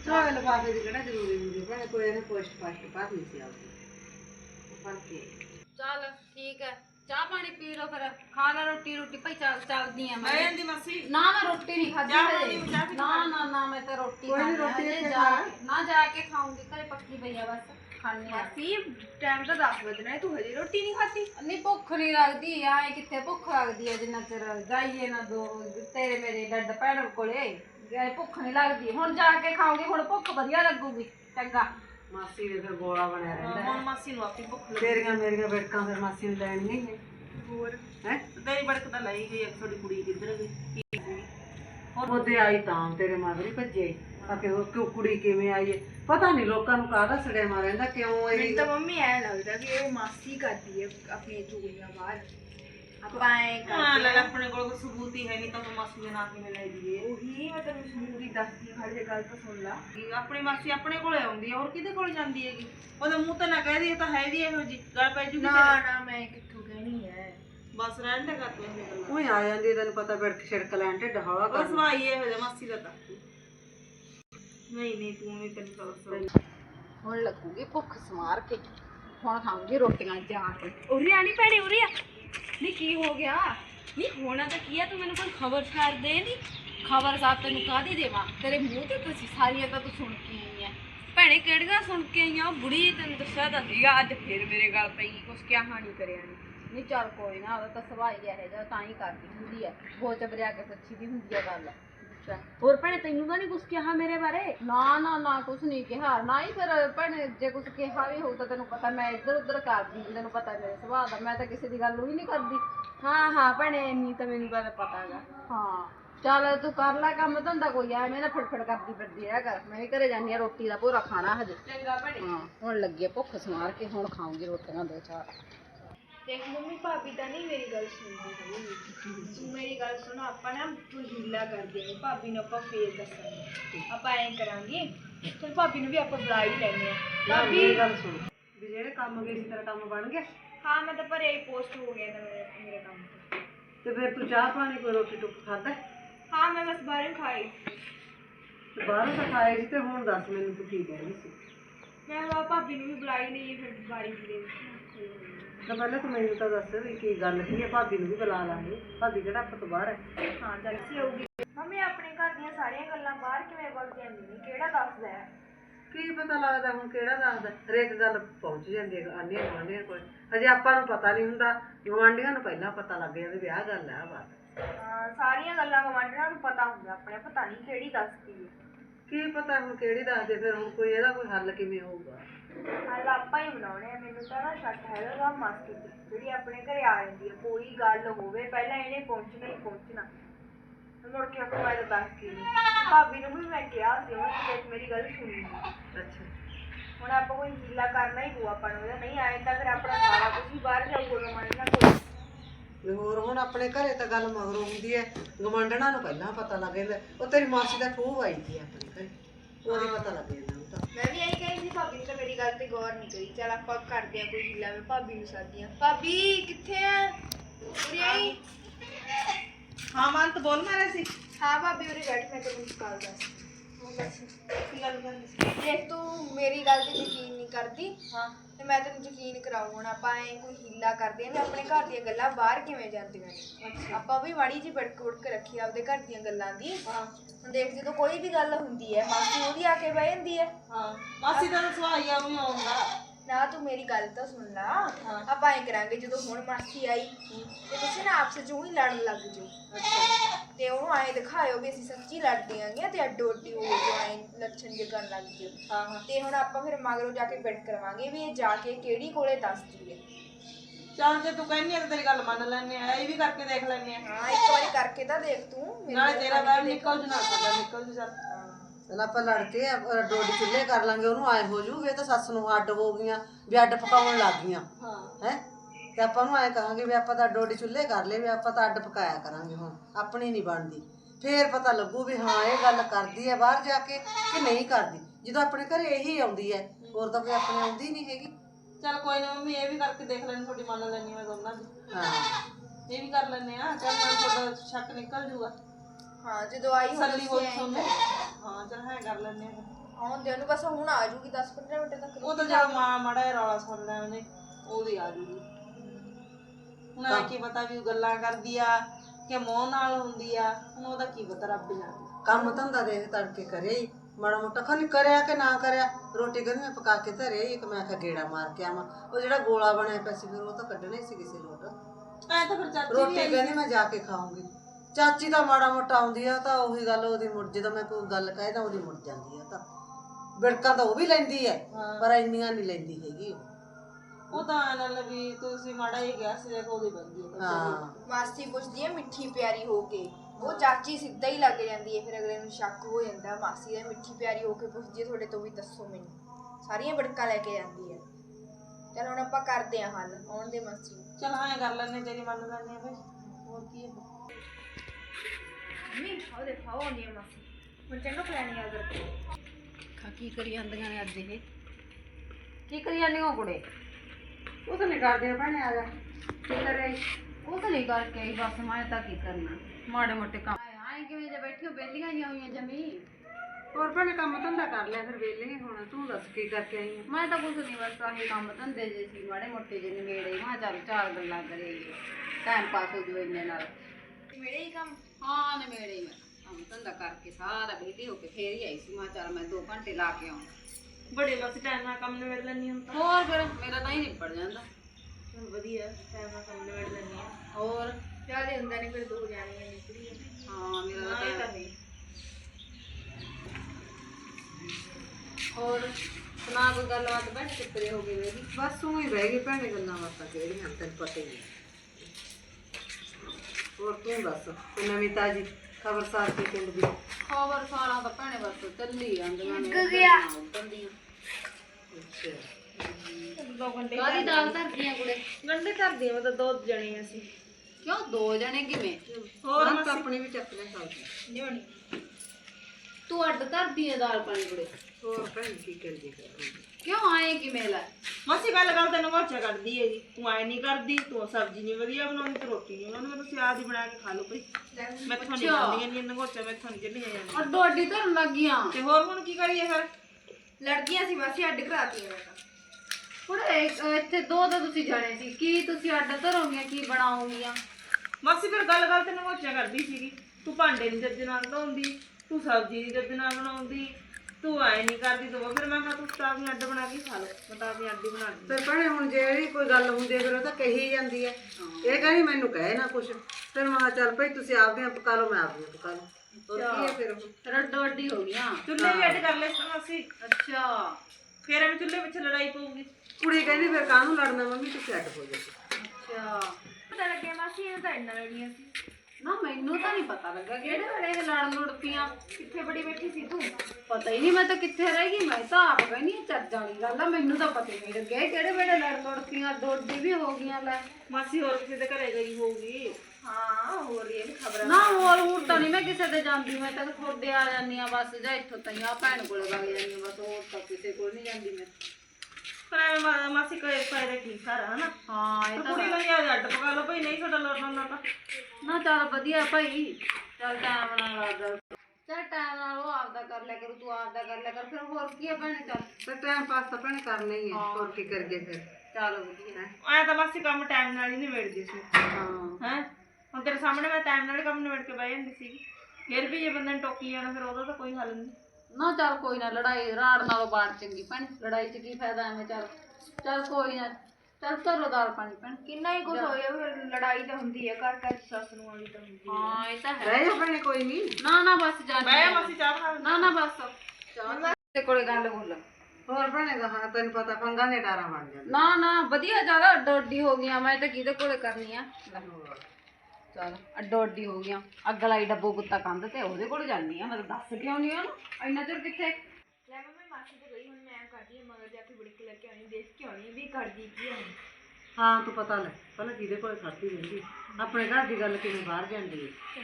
ਚਾਹ ਲਫਾਫੇ ਦੀ ਕਿਹੜਾ ਜ਼ਰੂਰੀ ਹੁੰਦੀ ਭੈਣੇ ਕੋਈ ਇਹਨੇ ਪੋਸਟ ਪਾਸਟ ਭਰਨੀ ਸੀ ਆਪਦੀ। ਭਰ ਕੇ। ਚੱਲ ਠੀਕ ਹੈ ਚਾਹ ਪਾਣੀ ਪੀ ਲਓ ਫਿਰ। ਖਾ ਲੈ ਰੋਟੀ ਰੋਟੀ ਭਾਈ ਚੱਲ ਚੱਲਦੀ ਆ ਮੈਂ। ਮੈਂ ਜਾਂਦੀ ਮਾਸੀ। ਨਾ ਮੈਂ ਰੋਟੀ ਨਹੀਂ ਚਾਹ ਚਾਹ ਪੀ ਨਾ ਨਾ ਨਾ ਮੈਂ ਤਾਂ ਰੋਟੀ ਕੋਈ ਨੀ, ਖਾਣੀ ਰੋਟੀ ਹਜੇ, ਇੱਥੇ ਜਾ ਖਾ। ਕੇ- ਨਾ ਜਾ ਕੇ ਖਾਉਂਗੀ ਘਰੇ ਪੱਕੀ ਪਈ ਆ ਬਸ। ਖਾਣੀ ਆ। ਮਾਸੀ ਟਾਈਮ ਤਾਂ 10 ਵਜਣਾ ਹੈ ਤੂੰ ਹਜੇ ਰੋਟੀ ਨਹੀਂ ਖਾਧੀ। ਨਹੀਂ ਭੁੱਖ ਨਹੀਂ ਲੱਗਦੀ। ਆਏ ਕਿੱਥੇ ਭੁੱਖ ਲੱਗਦੀ ਹੈ ਜਿੰਨਾ ਚਿਰ ਜਾਈਏ ਨਾ ਦੋ ਤੇਰੇ ਮੇਰੇ ਡੱਡ ਭੈਣ ਕੋਲੇ। ਗਏ ਭੁੱਖ ਨਹੀਂ ਲੱਗਦੀ। ਹੁਣ ਜਾ ਕੇ ਖਾਉਂਗੀ ਹੁਣ ਭੁੱਖ ਵਧੀਆ ਲੱਗੂਗੀ। ਚੰਗਾ। ਮਾਸੀ ਦੇ ਫਿਰ ਗੋਲਾ ਬਣਿਆ ਰਹਿੰਦਾ ਹੁਣ ਮਾਸੀ ਨੂੰ ਆਪੀ ਭੁੱਖ ਲੱਗੀ ਤੇਰੀਆਂ ਮੇਰੀਆਂ ਬੇਟਕਾਂ ਫਿਰ ਮਾਸੀ ਨੂੰ ਲੈਣੀਆਂ ਹੀ ਹੋਰ? ਹੈ? ਤੇਰੀ ਬੜਕ ਤਾਂ ਲਈ ਗਈ ਇੱਕ ਤੁਹਾਡੀ ਕੁੜੀ ਕਿੱਧਰ ਗਈ? ਕੀ ਸੀ ਉਹਦੇ ਆਈ ਤਾਂ ਤੇਰੇ ਮਗਰ ਹੀ ਭੱਜੇ। ਆ ਕਿ ਉਹ ਕਿਉਂ ਕੁੜੀ ਕਿਵੇਂ ਆਈ ਹੈ ਪਤਾ ਨਹੀਂ ਲੋਕਾਂ ਨੂੰ ਕਾਹਦਾ ਸੜੇਮਾ ਰਹਿੰਦਾ ਕਿਉਂ ਇਹ ਤਾਂ ਮੰਮੀ ਐ ਲੱਗਦਾ ਵੀ ਇਹ ਮਾਸੀ ਕਰਦੀ ਹੈ ਆਪਣੀ ਚੁਗਲੀਆਂ ਬਾਹਰ। ਆਪਾਂ ਐ ਹਾਂ ਲੈ ਲੈ, ਆਪਣੇ ਕੋਲ ਕੋਈ ਸਬੂਤ ਹੀ ਹੈ ਨਹੀਂ ਤਾਂ ਤੂੰ ਮਾਸੀ ਦੇ ਨਾਂ ਕਿਵੇਂ ਲੈ ਜੀਏ ਉਹੀ ਮੈਂ ਤੈਨੂੰ ਦੱਸਦੀ ਖੜ ਜੇ ਗੱਲ ਤਾਂ ਸੁਣ ਲਾ। ਕਿ ਆਪਣੀ ਮਾਸੀ ਆਪਣੇ ਕੋਲੇ ਆਉਂਦੀ ਹੈ ਹੋਰ ਕਿਹਦੇ ਕੋਲ ਜਾਂਦੀ ਹੈਗੀ? ਉਹਦੇ ਮੂੰਹ ਤੇ ਨਾ ਕਹਿ ਦੀ ਇਹ ਤਾਂ ਹੈ ਦੀ ਇਹੋ ਜੀ ਗੱਲ ਪੈ ਜੂਗੀ ਨਾ ਤੇਰੇ। ਨਾ ਮੈਂ ਕਿੱਥੋਂ ਕਹਿਣੀ ਹੈ? ਬਸ ਰਹਿਣ ਦੇ ਕਰ ਤੂੰ ਇਹ ਗੱਲਾਂ। ਉਹ ਆ ਜਾਂਦੀ ਤੈਨੂੰ ਪਤਾ ਬਿੜਕ ਛਿੜਕ ਲੈਣ ਢਿੱਡ ਹੌਲਾ ਉਹ ਕਰ ਸਵਾਈ ਇਹੋ ਜਿਹਾ ਮਾਸੀ ਦਾ ਤਾਂ। ਨਹੀਂ ਨਹੀਂ ਤੂੰ ਨਹੀਂ ਤੈਨੂੰ ਦੱਸ ਹੁਣ ਲੱਗੂਗੀ ਭੁੱਖ ਸਮਾਰ ਕੇ। ਹੁਣ ਖਾਉਂਗੀ ਰੋਟੀਆਂ ਜਾ ਕੇ। ਉਰੇ ਆ ਨਹੀਂ ਭੈਣੇ ਉਰੇ ਆ। ਨਹੀਂ ਕੀ ਹੋ ਗਿਆ? ਨਹੀਂ ਹੋਣਾ ਤਾਂ ਕੀ ਆ? ਤੂੰ ਮੈਨੂੰ ਕੋਈ ਖਬਰ ਛਾੜ ਦੇ ਨਹੀਂ ਖਬਰ ਸਾਬ ਤੈਨੂੰ ਕਾਹਦੀ ਦੇਵਾਂ? ਤੇਰੇ ਮੂੰਹ ਤੇ ਤੁਸੀਂ ਸਾਰੀਆਂ ਤਾਂ ਤੂੰ ਸੁਣ ਕੇ ਆਈ ਐ। ਭੈਣੇ ਕਿਹੜੀਆਂ ਸੁਣ ਕੇ ਆਈਆਂ ਬੁੜੀ ਤੈਨੂੰ ਦੱਸਿਆ ਤਾਂ ਸੀਗਾ ਅੱਜ ਫੇਰ ਮੇਰੇ ਗੱਲ ਪਈ ਕੁਛ ਕਿਆ ਹਾਨੀ ਕਰਿਆ ਨਹੀਂ ਨਹੀਂ ਚੱਲ ਕੋਈ ਨਾ ਉਹਦਾ ਤਾਂ ਸੁਭਾਅ ਹੀ ਇਹੋ ਜਿਹਾ ਤਾਂ ਹੀ ਕਰਦੀ ਹੁੰਦੀ ਐ। ਬੋਲ ਚਬਰਿਆ ਕੇ ਪੁੱਛੀ ਦੀ ਹੁੰਦੀ ਐ ਗੱਲ। ਅੱਛਾ ਹੋਰ ਭੈਣੇ ਤੈਨੂੰ ਤਾਂ ਨਹੀਂ ਕੁਛ ਕਿਹਾ ਮੇਰੇ ਬਾਰੇ? ਨਾ ਨਾ ਨਾ ਕੁਛ ਨਹੀਂ ਕਿਹਾ। ਨਾ ਹੀ ਫਿਰ ਭੈਣੇ ਜੇ ਕੁਛ ਕਿਹਾ ਵੀ ਹੋਊ ਤਾਂ ਤੈਨੂੰ ਪਤਾ ਮੈਂ ਇੱਧਰ ਉੱਧਰ ਕਰਦੀ ਤੈਨੂੰ ਪਤਾ ਮੇਰੇ ਸੁਭਾਅ ਦਾ। ਮੈਂ ਤਾਂ ਕਿਸੇ ਦੀ ਗੱਲ ਹੀ ਨਹੀਂ ਕਰਦੀ। ਹਾਂ ਹਾਂ ਭੈਣੇ ਇੰਨੀ ਤਾਂ ਮੈਨੂੰ ਗੱਲ ਪਤਾ ਹੈਗਾ ਹਾਂ। ਚੱਲ ਤੂੰ ਕਰ ਲੈ ਕੰਮ ਧੰਦਾ ਕੋਈ ਆ ਮੈਂ ਨਾ ਫੜਫੜ ਕਰਦੀ ਫਿਰਦੀ ਆ ਕਰ ਮੈਂ ਵੀ ਘਰੇ ਜਾਂਦੀ ਆ ਰੋਟੀ ਦਾ ਪੂਰਾ ਖਾਣਾ ਹਜੇ। ਚੰਗਾ ਭੈਣੇ। ਹਾਂ ਹੁਣ ਲੱਗੀ ਆ ਭੁੱਖ ਸਮਾਰ ਕੇ ਹੁਣ ਖਾਉਂਗੀ ਰੋਟੀਆਂ ਦੋ ਚਾਰ। ਦੇਖ ਮੰਮੀ ਭਾਬੀ ਤਾਂ ਨਹੀਂ ਮੇਰੀ ਗੱਲ ਸੁਣਦੀ ਹੈਗੀ। ਮੇਰੀ ਗੱਲ ਸੁਣੋ ਆਪਾਂ ਨਾ ਕੋਈ ਹੀਲਾ ਕਰਦੇ ਹਾਂ ਭਾਬੀ ਨੂੰ ਆਪਾਂ ਫੇਰ ਦੱਸਾਂਗੇ। ਆਪਾਂ ਐਂ ਕਰਾਂਗੇ ਚਲ ਭਾਬੀ ਨੂੰ ਵੀ ਆਪਾਂ ਬੁਲਾ ਹੀ ਲੈਨੇ ਆ ਭਾਬੀ ਮੇਰੀ ਗੱਲ ਸੁਣ। ਵੀ ਜਿਹੜੇ ਕੰਮ ਗਏ ਸੀ ਤੇਰਾ ਕੰਮ ਬਣ ਗਿਆ? ਹਾਂ ਮੈਂ ਤਾਂ ਭਰਿਆ ਹੀ ਪੋਸਟ ਹੋ ਗਿਆ ਤਾਂ ਮੇਰਾ ਮੇਰਾ ਕੰਮ ਤਾਂ। ਤੇ ਫਿਰ ਤੂੰ ਚਾਹ ਪਾਣੀ ਕੋਈ ਰੋਟੀ ਟੁੱਕ ਖਾਦਾ ਹਾਂ ਮੈਂ ਬਸ ਬਾਹਰੋਂ ਖਾਈ। ਤੇ ਬਾਹਰੋਂ ਤਾਂ ਖਾਏ ਸੀ ਤੇ ਹੁਣ ਦੱਸ ਮੈਨੂੰ ਤੂੰ ਕੀ ਕਹਿ ਰਹੀ ਸੀ। ਮੈਂ ਕਿਹਾ ਭਾਬੀ ਨੂੰ ਵੀ ਬੁਲਾਈ ਨਹੀਂ ਫਿਰ ਬਾਰੀ ਦੇ ਤਾਂ ਪਹਿਲਾਂ ਤੂੰ ਮੈਨੂੰ ਤਾਂ ਦੱਸ ਵੀ ਕੀ ਗੱਲ ਕੀ ਹੈ ਭਾਬੀ ਨੂੰ ਵੀ ਬੁਲਾ ਲਾਂਗੇ। ਭਾਬੀ ਕਿਹੜਾ ਆਪਾਂ ਤੋਂ ਬਾਹਰ ਹੈ ਹਾਂ ਚੱਲ ਸੀ ਆਊਗੀ। ਮੰਮੀ ਆਪਣੇ ਘਰ ਦੀਆਂ ਸਾਰੀਆਂ ਗੱਲਾਂ ਬਾਹਰ ਕਿਵੇਂ ਵਗ ਜਾਂਦੀਆਂ ਨੇ ਕਿਹੜਾ ਦੱਸਦਾ ਹੈ? ਕੀ ਪਤਾ ਲੱਗਦਾ ਹੁਣ ਕਿਹੜਾ ਦੱਸਦਾ? ਹਰੇਕ ਗੱਲ ਪਹੁੰਚ ਜਾਂਦੀ ਹੈ ਆਂਢੀਆਂ ਗੁਆਂਢੀਆਂ ਕੋਲ। ਹਜੇ ਆਪਾਂ ਨੂੰ ਪਤਾ ਨਹੀਂ ਹੁੰਦਾ। ਗੁਆਂਢੀਆਂ ਨੂੰ ਪਹਿਲਾਂ ਪਤਾ ਲੱਗ ਜਾਂਦਾ ਵੀ ਆਹ ਗੱਲ ਹੈ ਆਹ ਬਾਤ। ਹੈ। ਸਾਰੀਆਂ ਗੱਲਾਂ ਗਵਾਂਢਣਾਂ ਨੂੰ ਪਤਾ ਹੁੰਦਾ ਆਪਣੇ ਪਤਾ ਨਹੀਂ ਕਿਹੜੀ ਦੱਸਦੀ ਹੈ। ਕੀ ਪਤਾ ਹੁਣ ਕਿਹੜੀ ਦੱਸਦੇ ਫਿਰ ਹੁਣ ਕੋਈ ਇਹਦਾ ਕੋਈ ਹੱਲ ਕਿਵੇਂ ਹੋਊਗਾ? ਹਾਲ ਆਪਾਂ ਹੀ ਬਣਾਉਣੇ ਆ ਮੈਨੂੰ ਤਾਂ ਨਾ ਸ਼ੱਕ ਹੈਗਾ ਗਾ ਮਾਸਟਰ ਤੇ ਜਿਹੜੀ ਆਪਣੇ ਘਰੇ ਆ ਜਾਂਦੀ ਹੈ ਕੋਈ ਗੱਲ ਹੋਵੇ ਪਹਿਲਾਂ ਇਹਨੇ ਪਹੁੰਚਣਾ ਹੀ ਪਹੁੰਚਣਾ। ਮੁੜ ਕੇ ਆਪਾਂ ਮੈਂ ਤਾਂ ਦੱਸ ਕੇ ਨਹੀਂ ਭਾਬੀ ਨੂੰ ਵੀ ਮੈਂ ਕਿਹਾ ਸੀ ਉਹਨਾਂ ਦੇਖ ਮੇਰੀ ਗੱਲ ਸੁਣੀ ਨਹੀਂ। ਅੱਛਾ। ਹੁਣ ਆਪਾਂ ਕੋਈ ਹੀਲਾ ਕਰਨਾ ਹੀ ਪਊ ਆਪਾਂ ਨੂੰ ਇਹਦਾ ਨਹੀਂ ਆਏ ਤਾਂ ਫਿਰ ਆਪਣਾ ਸਾਰਾ ਕੁਝ ਹੀ ਬਾਹਰ ਜਾਊਗਾ ਮੰਨਣਾ ਕੋਈ ਵੀ ਹੋਰ ਹੁਣ ਆਪਣੇ ਘਰੇ ਤਾਂ ਗੱਲ ਮਗਰੋਂ ਹੁੰਦੀ ਹੈ ਗਵਾਂਢਣਾ ਨੂੰ ਪਹਿਲਾਂ ਪਤਾ ਲੱਗ ਜਾਂਦਾ ਉਹ ਤੇਰੀ ਮਾਸੀ ਦਾ ਖੂਹ ਆਈ ਸੀ ਆਪਣੇ ਘਰੇ ਉਹਦੇ ਪਤਾ ਲੱਗ ਜਾਂਦਾ ਉਹ ਤਾਂ ਮੈਂ ਵੀ ਇਹੀ ਕਹੀ ਸੀ ਭਾਬੀ ਨੇ ਤਾਂ ਮੇਰੀ ਗੱਲ ਤੇ ਗੌਰ ਨਹੀਂ ਕਰੀ। ਚਲ ਆਪਾਂ ਕਰਦੇ ਆ ਕੋਈ ਹੀਲਾ ਮੈਂ ਭਾਬੀ ਨੂੰ ਸਾਦੀ ਆ ਭਾਬੀ ਕਿੱਥੇ ਆ? ਉਰੇ ਆਈ। ਹਾਂ। ਮਨ ਤਾਂ ਬੋਲ ਮਾਰਿਆ ਸੀ। ਹਾਂ ਭਾਬੀ ਉਰੇ ਬੈਠ ਮੈਂ ਤੈਨੂੰ ਕਾਲ ਦੱਸ ਦੇਖ ਤੂੰ ਮੇਰੀ ਗੱਲ ਤੇ ਯਕੀਨ ਨਹੀਂ ਕਰਦੀ। ਹਾਂ। ਤੇ ਮੈਂ ਤੈਨੂੰ ਯਕੀਨ ਕਰਾਉਂ ਹੁਣ ਆਪਾਂ ਐ ਕੋਈ ਹੀਲਾ ਕਰਦੇ ਆਂ ਆਪਣੇ ਘਰ ਦੀਆਂ ਗੱਲਾਂ ਬਾਹਰ ਕਿਵੇਂ ਜਾਂਦੀਆਂ ਨੇ। ਆਪਾਂ ਵੀ ਮਾੜੀ ਜੀ ਬੜਕ ਰੱਖੀ ਆਪਦੇ ਘਰ ਦੀਆਂ ਗੱਲਾਂ ਦੀ। ਹਾਂ। ਹੁਣ ਦੇਖ ਜਦੋਂ ਕੋਈ ਵੀ ਗੱਲ ਹੁੰਦੀ ਹੈ ਮਾਸੀ ਉਹਦੀ ਆ ਕੇ ਬਹਿ ਜਾਂਦੀ ਹੈ। ਹਾਂ। ਮਾਸੀ ਦਾ ਸੁਭਾਅ ਹੀ ਆਉਂਦਾ ਨਾ ਤੂੰ ਮੇਰੀ ਗੱਲ ਤਾਂ ਸੁਣ ਲਾ। ਹਾਂ। ਆਪਾਂ ਐ ਕਰਾਂਗੇ ਜਦੋਂ ਹੁਣ ਮਾਸੀ ਆਈ ਤੇ ਤੁਸੀਂ ਨਾ ਆਪਸ ਵਿੱਚ ਹੀ ਲੜਨ ਲੱਗ ਜਾਓ। ਤੇ ਉਹਨੂੰ ਐ ਦਿਖਾਇਓ ਵੀ ਅਸੀਂ ਸੱਚੀ ਲੜਦੇ ਆਂਗੇ ਤੇ ਅੱਡੋ ਅੱਡੀ ਹੋ ਜਾਓ ਐ ਲੱਛਣ ਜੇ ਕਰਨ ਲੱਗ ਜਾਓ। ਹਾਂ ਹਾਂ। ਤੇ ਹੁਣ ਆਪਾਂ ਫਿਰ ਮਗਰੋਂ ਜਾ ਕੇ ਬਿਡ ਕਰਵਾਵਾਂਗੇ ਵੀ ਇਹ ਜਾ ਕੇ ਕਿਹੜੀ ਕੋਲੇ ਦੱਸਦੀ ਹੈ ਚੱਲ ਜੇ ਤੂੰ ਕਹਿੰਦੀ ਆ ਤਾਂ ਤੇਰੀ ਗੱਲ ਮੰਨ ਲੈਨੇ ਆ ਇਹ ਵੀ ਕਰਕੇ ਦੇਖ ਲੈਨੇ ਆ। ਹਾਂ ਇੱਕ ਵਾਰੀ ਕਰਕੇ ਤਾਂ ਦੇਖ ਤੂੰ। ਮੇਰੀ ਨਾਲੇ ਤੇਰਾ ਬਾਹਰ। ਨਿਕਲ ਜੂ ਨਾ ਨਿਕਲ ਜੂ ਚੱਲ। ਚਲ ਆਪਾਂ ਲੜ ਕੇ ਅਹ ਡੋਡੀ ਚੁੱਲ੍ਹੇ ਕਰ ਲਾਂਗੇ ਉਹਨੂੰ ਆਏ ਹੋ ਜੂ ਵੀ ਇਹ ਤਾਂ ਸੱਸ ਨੂੰ ਅੱਡ ਹੋ ਗਈਆਂ ਵੀ ਅੱਡ ਪਕਾਉਣ ਲੱਗ ਗਈਆਂ। ਹਾਂ। ਹੈ? ਤੇ ਆਪਾਂ ਨੂੰ ਐ ਕਹਾਂਗੇ ਵੀ ਆਪਾਂ ਤਾਂ ਡੋਡੀ ਚੁੱਲ੍ਹੇ ਕਰ ਲਏ ਵੀ ਆਪਾਂ ਤਾਂ ਅੱਡ ਪਕਾਇਆ ਕਰਾਂਗੇ ਹੁਣ ਆਪਣੀ ਨਹੀਂ ਬਣਦੀ। ਫੇਰ ਪਤਾ ਲੱਗੂ ਵੀ ਹਾਂ ਇਹ ਗੱਲ ਕਰਦੀ ਹੈ ਬਾਹਰ ਜਾ ਕੇ ਕਿ ਨਹੀਂ ਕਰਦੀ। ਜਦੋਂ ਆਪਣੇ ਘਰੇ ਇਹੀ ਆਉਂਦੀ ਹੈ ਹੋਰ ਤਾਂ ਕੋਈ ਆਪਣੇ ਆਉਂਦੀ ਨਹੀਂ ਹੈਗੀ। ਚੱਲ ਕੋਈ ਨਾ ਮੰਮੀ ਇਹ ਵੀ ਕਰਕੇ ਦੇਖ ਲੈਣੀ ਤੁਹਾਡੀ ਮੰਨ ਲੈਣੀ ਮੈਂ ਦੋਨਾਂ ਦੀ। ਹਾਂ। ਇਹ ਵੀ ਕਰ ਲੈਨੇ ਆ ਚੱਲ ਨਾਲ ਤੁਹਾਡਾ ਸ਼ੱਕ ਨਿਕਲ ਜੂਗਾ। ਹਾਂ ਜਦੋਂ ਆਈ ਹੁਣ ਸੱਲੀ ਤੁਹਾਨੂੰ ਹਾਂ ਚੱਲ ਹੈ ਕਰ ਫਿਰ। ਆਉਣ ਦੇ ਉਹਨੂੰ ਬਸ ਹੁਣ ਆ ਜੂਗੀ 10 15 ਮਿੰਟ ਤੱਕ ਉਹ ਤਾਂ ਜਦ ਮਾਂ ਮਾੜਾ ਰੌਲਾ ਸੁਣ ਲਿਆ ਉਹਨੇ ਉਹਦੀ ਆ ਜੂਗੀ। ਇਹ ਕੀ ਪਤਾ ਵੀ ਉਹ ਗੱਲਾਂ ਕਰਦੀ ਆ ਕਿ ਮੋਹ ਨਾਲ ਹੁੰਦੀ ਆ ਹੁਣ ਉਹਦਾ ਕੀ ਪਤਾ ਰੱਬ ਜਾਣੇ। ਕੰਮ ਧੰਦਾ ਦੇਖ ਤੜਕੇ ਕਰੇ ਹੀ ਮਾੜਾ ਮੋਟਾ ਖਾਲੀ ਕਰਿਆ ਕਿ ਨਾ ਕਰਿਆ ਰੋਟੀ ਕਹਿੰਦੀ ਮੈਂ ਪਕਾ ਕੇ ਧਰੇ ਇੱਕ ਮੈਂ ਆਖਿਆ ਗੇੜਾ ਮਾਰ ਕੇ ਆਵਾਂ। ਉਹ ਜਿਹੜਾ ਗੋਲਾ ਬਣਿਆ ਪਿਆ ਸੀ ਫਿਰ ਉਹ ਤਾਂ ਕੱਢਣਾ ਹੀ ਸੀ ਕਿਸੇ ਲੋਟ ਐ ਤਾਂ ਫਿਰ ਚਾਚੀ ਰੋਟੀ ਕਹਿੰਦੀ ਮੈਂ ਜਾ ਕੇ ਖਾਊਂਗੀ। ਚਾਚੀ ਦਾ ਮਾੜਾ ਮੋਟਾ ਆਉਂਦੀ ਆ ਤਾਂ ਉਹੀ ਗੱਲ ਉਹਦੀ ਮੁੜ ਜਦੋਂ ਮੈਂ ਕੋਈ ਗੱਲ ਕਹੇ ਤਾਂ ਉਹਦੀ ਮੁੜ ਜਾਂਦੀ ਆ ਤਾਂ ਬਿੜਕਾਂ ਤਾਂ ਉਹ ਵੀ ਲੈਂਦੀ ਐ ਪਰ ਇੰਨੀਆਂ ਨਹੀਂ ਲੈਂਦੀ ਹੈਗੀ ਉਹ। ਤਾਂ ਐਂ ਨਾਲ ਵੀ ਤੁਸੀਂ ਮਾੜਾ ਹੀ ਗਿਆ ਸੀ ਦੇਖੋ ਉਹਦੀ ਬੰਦੀ ਹੈ। ਹਾਂ ਮਾਸੀ ਪੁੱਛਦੀ ਹੈ ਮਿੱਠੀ ਪਿਆਰੀ ਹੋ ਕੇ। ਉਹ ਚਾਚੀ ਸਿੱਧਾ ਹੀ ਲੱਗ ਜਾਂਦੀ ਹੈ ਫਿਰ ਅਗਲੇ ਨੂੰ ਸ਼ੱਕ ਹੋ ਜਾਂਦਾ ਮਾਸੀ ਦਾ ਮਿੱਠੀ ਪਿਆਰੀ ਹੋ ਕੇ ਪੁੱਛਦੀ ਹੈ ਤੁਹਾਡੇ ਤੋਂ ਵੀ ਦੱਸੋ ਮੈਨੂੰ। ਸਾਰੀਆਂ ਬੜਕਾਂ ਲੈ ਕੇ ਜਾਂਦੀ ਹੈ ਚਲ ਹੁਣ ਆਪਾਂ ਕਰਦੇ ਹਾਂ ਹੱਲ ਆਉਣ ਦੇ ਮਾਸੀ। ਚਲ ਹਾਂ ਐਂ ਕਰ ਲੈਨੇ ਤੇਰੀ ਮੰਨ ਲੈਨੇ ਆ ਭਾਈ ਹੋਰ ਕੀ ਹੈ ਮੰਮੀ ਉਹ ਦੇਖੋ ਆਉਂਦੀ ਹੈ ਮਾਸੀ। ਹੁਣ ਚੰਗਾ ਪਲਾਨ ਯਾਦ ਰੱਖੋ ਖਾ ਕੀ ਕਰੀ ਜਾਂਦੀਆਂ ਨੇ ਅੱਜ ਇਹ? ਕੀ ਕਰੀ ਜਾਂਦੀਆਂ ਕੁੜੇ? ਉਹ ਤਾਂ ਨਹੀਂ ਕਰਦੇ ਭੈਣੇ ਆ ਜਾ। ਕੀ ਕਰੇ ਉਹ ਤਾਂ ਨਹੀਂ ਕਰਕੇ ਆਈ ਬਸ ਮੈਂ ਤਾਂ ਕੀ ਕਰਨਾ। ਮਾੜੇ ਮੋਟੇ ਕੰਮ। ਆਏ ਕਿਵੇਂ ਜੇ ਬੈਠੀ ਹੋ ਬੇਲੀਆਂ ਜੀਆਂ ਹੋਈਆਂ ਜਮੀ ਹੋਰ ਭੈਣੇ ਕੰਮ ਧੰਦਾ ਕਰ ਲਿਆ ਫਿਰ ਵੇਲੇ ਹੀ ਹੋਣਾ ਤੂੰ ਦੱਸ ਕੀ ਕਰਕੇ ਆਈ ਆਂ? ਮੈਂ ਤਾਂ ਕੁਝ ਨਹੀਂ ਬਸ ਆਹੀ ਕੰਮ ਧੰਦੇ ਜੇ ਸੀ ਮਾੜੇ ਮੋਟੇ ਜੇ ਮੈਂ ਕਿਹਾ ਚੱਲ ਚਾਰ ਗੱਲਾਂ ਕਰੇ ਟਾਈਮ ਪਾਸ ਹੋ ਜੂ ਇੰਨੇ ਨਾਲ। ਮੇਰੇ ਹੀ ਕੰਮ। ਹਾਂ ਨਵੇੜੇ ਹੀ ਮੈਂ ਕੰਮ ਧੰਦਾ ਕਰਕੇ ਸਾਰਾ ਵਿਹਲੀ ਹੋ ਕੇ ਫੇਰ ਹੀ ਆਈ ਸੀ। ਮੈਂ ਕਿਹਾ ਚੱਲ ਮੈਂ 2 ਘੰਟੇ ਲਾ ਕੇ ਆਉਂ। ਬੜੇ ਬਸ ਟਾਈਮ ਨਾਲ ਕੰਮ ਨਿਬੜ ਲੈਣੀ ਹੁਣ ਤਾਂ। ਹੋਰ ਫਿਰ ਮੇਰਾ ਤਾਂ ਹੀ ਨਿਪੜ ਜਾਂਦਾ। ਚੱਲ ਵਧੀਆ ਟਾਈਮ ਨਾਲ ਕੰਮ ਨਿਬੜ ਲੈਣੀ ਆ। ਹੋਰ? ਜ਼ਿਆਦਾ ਹੁੰਦਾ ਨਹੀਂ ਫਿਰ ਦੋ ਜਾਣੀਆਂ ਨਿਕਲੀ ਹਾਂ ਮੇਰਾ ਤਾਂ ਇਹ ਤਾਂ time- ਹੈ। ਹੋਰ ਸੁਣਾ ਕੋਈ ਗੱਲਬਾਤ? ਬੈਠ ਚੁੱਪਰੇ ਹੋ ਗਏ ਮੇਰੀ। ਬਸ ਉਹ ਰਹਿ ਗਈ ਭੈਣੇ ਗੱਲਾਂ ਬਾਤਾਂ ਕਿਹੜੀਆਂ ਤੈਨੂੰ ਪਤਾ ਹੀ ਹੈ ਹੋਰ ਤੂੰ ਦੱਸ ਕੋਈ ਨਵੀਂ ਤਾਜੀ ਖਬਰਸਾਰ ਕੀ ਪਿੰਡ ਦੀ। ਖਬਰ ਸਾਰਾ ਤਾਂ ਭੈਣੇ ਬਸ ਚੱਲੀ ਜਾਂਦੀਆਂ ਨੇ ਗਿਆ। ਉੱਧਰ ਅੱਛਾ। ਦੋ ਘੰਟੇ ਕਾਦੀ ਦਾਲ ਧਰਦੀਆਂ ਕੁੜੇ? ਗੰਡੇ ਧਰਦੀ ਆ ਮੈਂ ਤਾਂ ਦੋ ਜਣੇ ਆ ਅਸੀਂ। ਕਿਉਂ ਦੋ ਜਣੇ ਕਿਵੇਂ? ਹੋਰ ਤਾਂ ਆਪਣੀ ਵੀ ਚੱਕ ਲੈ ਸਬਜ਼ੀ ਲਿਆਉਣੀ ਤੂੰ ਅੱਡ ਧਰਦੀ ਐ ਦਾਲ ਪਾਣੀ ਕੁੜੇ। ਹੋਰ ਭੈਣ ਕੀ ਕਰੀਏ ਫਿਰ? ਕਿਉਂ ਆਏ ਕਿਵੇਂ ਲੈ? ਮਾਸੀ ਗੱਲ ਗੱਲ ਤੈਨੂੰ ਮੋਚਾ ਕਰਦੀ ਹੈ ਜੀ ਤੂੰ ਐ ਨਹੀਂ ਕਰਦੀ ਤੂੰ ਸਬਜ਼ੀ ਨਹੀਂ ਵਧੀਆ ਬਣਾਉਂਦੀ ਤੇ ਰੋਟੀ ਨਹੀਂ ਬਣਾਉਂਦੀ ਮੈਂ ਤਾਂ ਸਿਆਦ ਹੀ ਬਣਾ ਕੇ ਖਾ ਲਓ ਭਈ ਮੈਂ ਤਾਂ ਨਹੀਂ ਖਾਂਦੀਆਂ ਨਹੀਂ ਨਗੋਚਾ ਮੈਂ ਤੁਹਾਨੂੰ ਚੱਲੀਆਂ ਜਾਂਦੀ ਅੱਡੋ ਅੱਡੀ ਧਰਨ ਲੱਗੀਆਂ ਤੇ ਹੋਰ ਹੁਣ ਕੀ ਕਰੀਏ ਫਿਰ? ਲੜਕੀਆਂ ਸੀ ਮਾਸੀ ਅੱਡ ਕਰਾਤੀਆਂ ਮੈਂ ਤਾਂ। ਇੱਕ- ਇੱਥੇ ਦੋ ਤਾਂ ਤੁਸੀਂ ਜਾਣੇ ਸੀ। ਕੀ ਤੁਸੀਂ ਅੱਡ ਧਰੋਗੀਆਂ ਕੀ ਬਣਾਓਗੀਆਂ ਮਾਸੀ ਫਿਰ ਗੱਲ ਗੱਲ ਤੇ ਨਗੋਚਾ ਕਰਦੀ ਸੀਗੀ। ਤੂੰ ਭਾਂਡੇ ਨਹੀਂ ਜੱਜ ਨਾਲ ਧੋਂਦੀ ਤੂੰ ਸਬਜ਼ੀ ਨਹੀਂ ਜੱਜ ਨਾਲ ਬਣਾਉਂਦੀ ਤੂੰ ਐ ਨਹੀਂ ਕਰਦੀ ਤੂੰ ਫਿਰ ਮੈਂ ਕਿਹਾ ਤੂੰ ਤਾਂ ਆਪਣੀ ਅੱਡ ਬਣਾ ਕੇ ਖਾ ਲਓ ਮੈਂ ਤਾਂ ਆਪਣੀ ਅੱਡ ਹੀ ਬਣਾ ਲਈ ਫਿਰ ਭੈਣੇ ਹੁਣ ਜਿਹੜੀ ਕੋਈ ਗੱਲ ਹੁੰਦੀ ਹੈ ਫਿਰ ਉਹ ਤਾਂ ਕਹੀ ਜਾਂਦੀ ਹੈ। ਇਹ ਕਹਿੰਦੀ ਮੈਨੂੰ ਕਹੇ ਨਾ ਕੁਛ। ਫਿਰ ਮੈਂ ਕਿਹਾ ਚੱਲ ਭਈ ਤੁਸੀਂ ਆਪਦੀਆਂ ਪਕਾ ਲਓ ਮੈਂ ਆਪਦੀਆਂ ਪਕਾ ਲਓ ਹੋਰ ਕੀ ਹੈ ਫਿਰ ਹੁਣ? ਫਿਰ ਅੱਡੋ ਹੋ ਗਈਆਂ। ਚੁੱਲ੍ਹੇ ਵੀ ਅੱਡ ਕਰ ਲੈ ਸੀ ਮਾਸੀ। ਅੱਛਾ। ਫਿਰ ਐਵੇਂ ਚੁੱਲ੍ਹੇ ਵਿੱਚ ਲੜਾਈ ਪਊਗੀ। ਕੁੜੀ ਕਹਿੰਦੀ ਫਿਰ ਕਾਹਨੂੰ ਲੜਨਾ ਮੰਮੀ ਤੁਸੀਂ ਅੱਡ ਹੋ ਜਾਓ। ਅੱਛਾ। ਪਤਾ ਲੱਗਿਆ ਮਾਸੀ ਇਹ ਤਾਂ ਇੰਨਾ ਲੜੀਆਂ ਸੀ ਨਾ ਮੈਨੂੰ ਤਾਂ ਨਹੀਂ ਪਤਾ ਲੱਗਾ ਕਿਹੜੇ ਵੇਲੇ ਇਹ ਲੜ ਲੁੜ ਕਿੱਥੇ ਬੜੀ ਬੈਠੀ ਸੀ ਤੂੰ? ਪਤਾ ਹੀ ਨਹੀਂ ਮੈਂ ਤਾਂ ਕਿੱਥੇ ਰਹਿ ਗਈ ਮੈਂ ਤਾਂ ਆਪ ਕਹਿੰਦੀ ਹਾਂ ਚੱਜ ਵਾਲੀ ਗੱਲ ਆ ਮੈਨੂੰ ਤਾਂ ਪਤਾ ਹੀ ਨਹੀਂ ਲੱਗਿਆ ਇਹ ਕਿਹੜੇ ਵੇਲੇ ਲੜ ਲੁੜ ਡੋਡੀ ਵੀ ਹੋ ਗਈਆਂ ਲੈ। ਮਾਸੀ ਹੋਰ ਕਿਸੇ ਦੇ ਘਰੇ ਗਈ ਹੋਊਗੀ? ਹਾਂ ਹੋਰ ਇਹ ਖਬਰ ਨਾ ਹੋਰ ਹੋਰ ਤਾਂ ਨਹੀਂ ਮੈਂ ਕਿਸੇ ਦੇ ਜਾਂਦੀ ਮੈਂ ਤਾਂ ਖੋਦੇ ਆ ਜਾਂਦੀ ਆ ਬਸ ਜਾਂ ਇੱਥੋਂ ਆ ਭੈਣ ਕੋਲੇ ਵਗ ਜਾਂਦੀ ਆ ਬਸ ਹੋਰ ਤਾਂ ਕਿਸੇ ਕੋਲ ਨਹੀਂ ਜਾਂਦੀ ਮੈਂ। ਪਰ ਐਵੇਂ ਮਾ- ਮਾਸੀ ਕੋਈ ਫਾਇਦਾ ਕੀ ਸਾਰਾ ਹਨਾ? ਹਾਂ ਇਹ ਤੇ ਤਾਂ ਕੁੜੀ ਕਹਿੰਦੀ ਆ ਅੱਡ ਪਕਾ ਲਓ ਭਈ ਨਹੀਂ ਤੁਹਾਡਾ ਲੜਨਾ ਹੁੰਦਾ ਤਾਂ। ਨਾ ਚੱਲ ਵਧੀਆ ਭਾਈ। ਚੱਲ ਟਾਈਮ ਨਾਲ ਆਦਾ ਚੱਲ ਟਾਈਮ ਨਾਲ ਉਹ ਆਪਦਾ ਕਰ ਲਿਆ ਕਰੂ ਤੂੰ ਆਪਦਾ ਕਰ ਲਿਆ ਕਰ। ਫਿਰ ਹੋਰ ਕੀ ਆ ਭੈਣੇ ਚੱਲ। ਫਿਰ ਟਾਈਮ ਪਾਸ ਤਾਂ ਭੈਣੇ ਕਰਨਾ ਹੀ ਹੈ ਹੋਰ ਕੀ ਕਰੀਏ ਫਿਰ। ਚੱਲ ਵਧੀਆ। ਐ ਤਾਂ ਮਾਸੀ ਕੰਮ ਟਾਈਮ ਨਾਲ ਹੀ ਨਿਬੇੜਦੀ ਸੀ। ਹਾਂ। ਹੈ? ਹੁਣ ਤੇਰੇ ਸਾਹਮਣੇ ਮੈਂ ਟਾਈਮ ਨਾਲ ਹੀ ਕੰਮ ਨਿਬੇੜ ਕੇ ਬਹਿ ਜਾਂਦੀ ਸੀ ਫਿਰ ਵੀ ਜੇ ਬੰਦੇ ਨੇ ਟੋਕੀ ਜਾਣਾ ਫਿਰ ਉਹਦਾ ਤਾਂ ਕੋਈ ਹੱਲ ਨਹੀਂ। ਨਾ ਚੱਲ ਕੋਈ ਨਾ ਲੜਾਈ ਰਾੜ ਨਾਲੋਂ ਬਾੜ ਚੰਗੀ ਭੈਣ ਲੜਾਈ ਚ ਕੀ ਫਾਇਦਾ ਐਵੇਂ ਚੱਲ। ਚੱਲ ਕੋਈ ਨਾ ਚੱਲ ਧਰੋ ਦਾਲ ਪਾਣੀ ਭੈਣ। ਕਿੰਨਾ ਹੀ ਕੁਝ ਹੋਇਆ ਫਿਰ ਲੜਾਈ ਤਾਂ ਹੁੰਦੀ ਹੈ ਘਰ ਘਰ 'ਚ ਸੱਸ ਨੂੰ ਵਾਲੀ ਤਾਂ ਹੁੰਦੀ ਹਾਂ ਇਹ ਤਾਂ ਹੈ। ਰਹਿ ਜਾ ਭੈਣੇ ਕੋਈ ਨਹੀਂ ਨਾ ਨਾ ਬਸ ਜਾ ਜਾ ਮਾਸੀ ਚਾਹ ਬਣਾ ਨਾ ਨਾ ਬਸ। ਚੱਲ ਤੇ ਕੋਲੇ ਗੱਲ ਬੋਲ। ਹੋਰ ਭੈਣੇ ਦਾ ਹਾਂ ਤੈਨੂੰ ਪਤਾ ਪੰਗਾ ਨੇ ਡਾਰਾ ਬਣ ਜਾਂਦਾ ਨਾ ਨਾ ਵਧੀਆ ਜ਼ਿਆਦਾ ਅੱਡੋ ਅੱਡੀ ਹੋ ਗਈਆਂ ਮੈਂ ਤਾਂ ਕਿਹਦੇ ਕੋਲੇ ਕਰਨੀ ਆ ਲੈ, ਚੱਲ ਅੱਡੋ ਅੱਡੀ ਹੋ ਗਈਆਂ। ਅੱਗ ਲਾਈ ਡੱਬੋ ਕੁੱਤਾ ਕੰਧ ਤੇ ਉਹਦੇ ਕੋਲ ਜਾਂਦੀ ਆ। ਮੈਂ ਤਾਂ ਦੱਸ ਕਿਉਂ ਨਹੀਂ ਉਹਨੂੰ? ਇੰਨਾ ਚਿਰ ਕਿੱਥੇ? ਲੈ ਮੰਮੀ ਮਾਸੀ ਤੇ ਗਈ ਹੁਣ ਮੈਂ ਕਰਦੀ ਹਾਂ ਮਗਰ ਜਾ ਕੇ ਬੜਕ ਲੈ ਕੇ ਆਉਣੀ ਦੇਖ ਕੇ ਆਉਣੀ ਵੀ ਕਰਦੀ ਕੀ ਹੈ ਹਾਂ ਤੂੰ ਪਤਾ ਲੈ ਪਹਿਲਾਂ ਕਿਹਦੇ ਕੋਲ ਖੜਦੀ ਰਹਿੰਦੀ। ਆਪਣੇ ਘਰ ਦੀ ਗੱਲ ਕਿਵੇਂ ਬਾਹਰ ਜਾਂਦੀ ਹੈ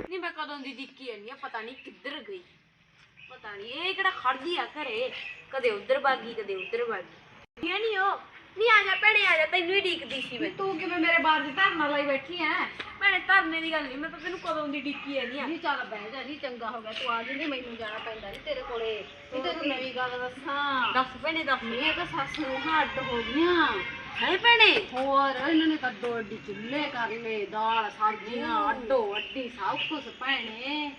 ਨਹੀਂ ਮੈਂ ਕਦੋਂ ਦੀ ਦਿੱਕੀ ਆਨੀ ਆ ਪਤਾ ਨਹੀਂ ਕਿੱਧਰ ਗਈ। ਪਤਾ ਨਹੀਂ ਇਹ ਕਿਹੜਾ ਖੜਦੀ ਆ ਘਰੇ? ਕਦੇ ਉਧਰ ਬਾਗੀ ਕਦੇ ਉਧਰ ਬਾਗੀ ਇਹ ਨਹੀਂ ਉਹ? ਨਹੀਂ ਆ ਜਾ ਭੈਣੇ ਆ ਜਾ ਤੈਨੂੰ ਹੀ ਡੀਕਦੀ ਸੀ ਮੈਂ। ਤੂੰ ਕਿਵੇਂ ਮੇਰੇ ਬਾਹਰ ਦੀ ਧਰਨਾ ਲਾਈ ਬੈਠੀ ਐ? ਭੈਣੇ ਧਰਨੇ ਦੀ ਗੱਲ ਨਹੀਂ ਮੈਂ ਤਾਂ ਤੈਨੂੰ ਕਦੋਂ ਦੀ ਡੀਕੀ ਆ। ਨਹੀਂ ਚੱਲ ਬਹਿ ਜਾ ਜੀ ਚੰਗਾ ਹੋ ਗਿਆ ਤੂੰ ਆ ਜਾਂਦੀ ਮੈਨੂੰ ਜਾਣਾ ਪੈਂਦਾ ਨਹੀਂ ਤੇਰੇ ਕੋਲੇ। ਇਹ ਤੈਨੂੰ ਨਵੀਂ ਗੱਲ ਦੱਸਾਂ। ਦੱਸ ਭੈਣੇ ਦੱਸ। ਇਹ ਤਾਂ ਸੱਸ ਨੂੰ ਹੱਡ ਹੋ ਗਈਆਂ। ਹੈ ਭੈਣੇ? ਹੋਰ ਇਹਨਾਂ ਨੇ ਕੱਦੋ ਅੱਡੀ ਕਰ ਲਏ ਦਾਲ ਸਬਜ਼ੀਆਂ ਅੱਡੋ ਅੱਡੀ ਸਭ ਕੁਝ ਭੈਣੇ।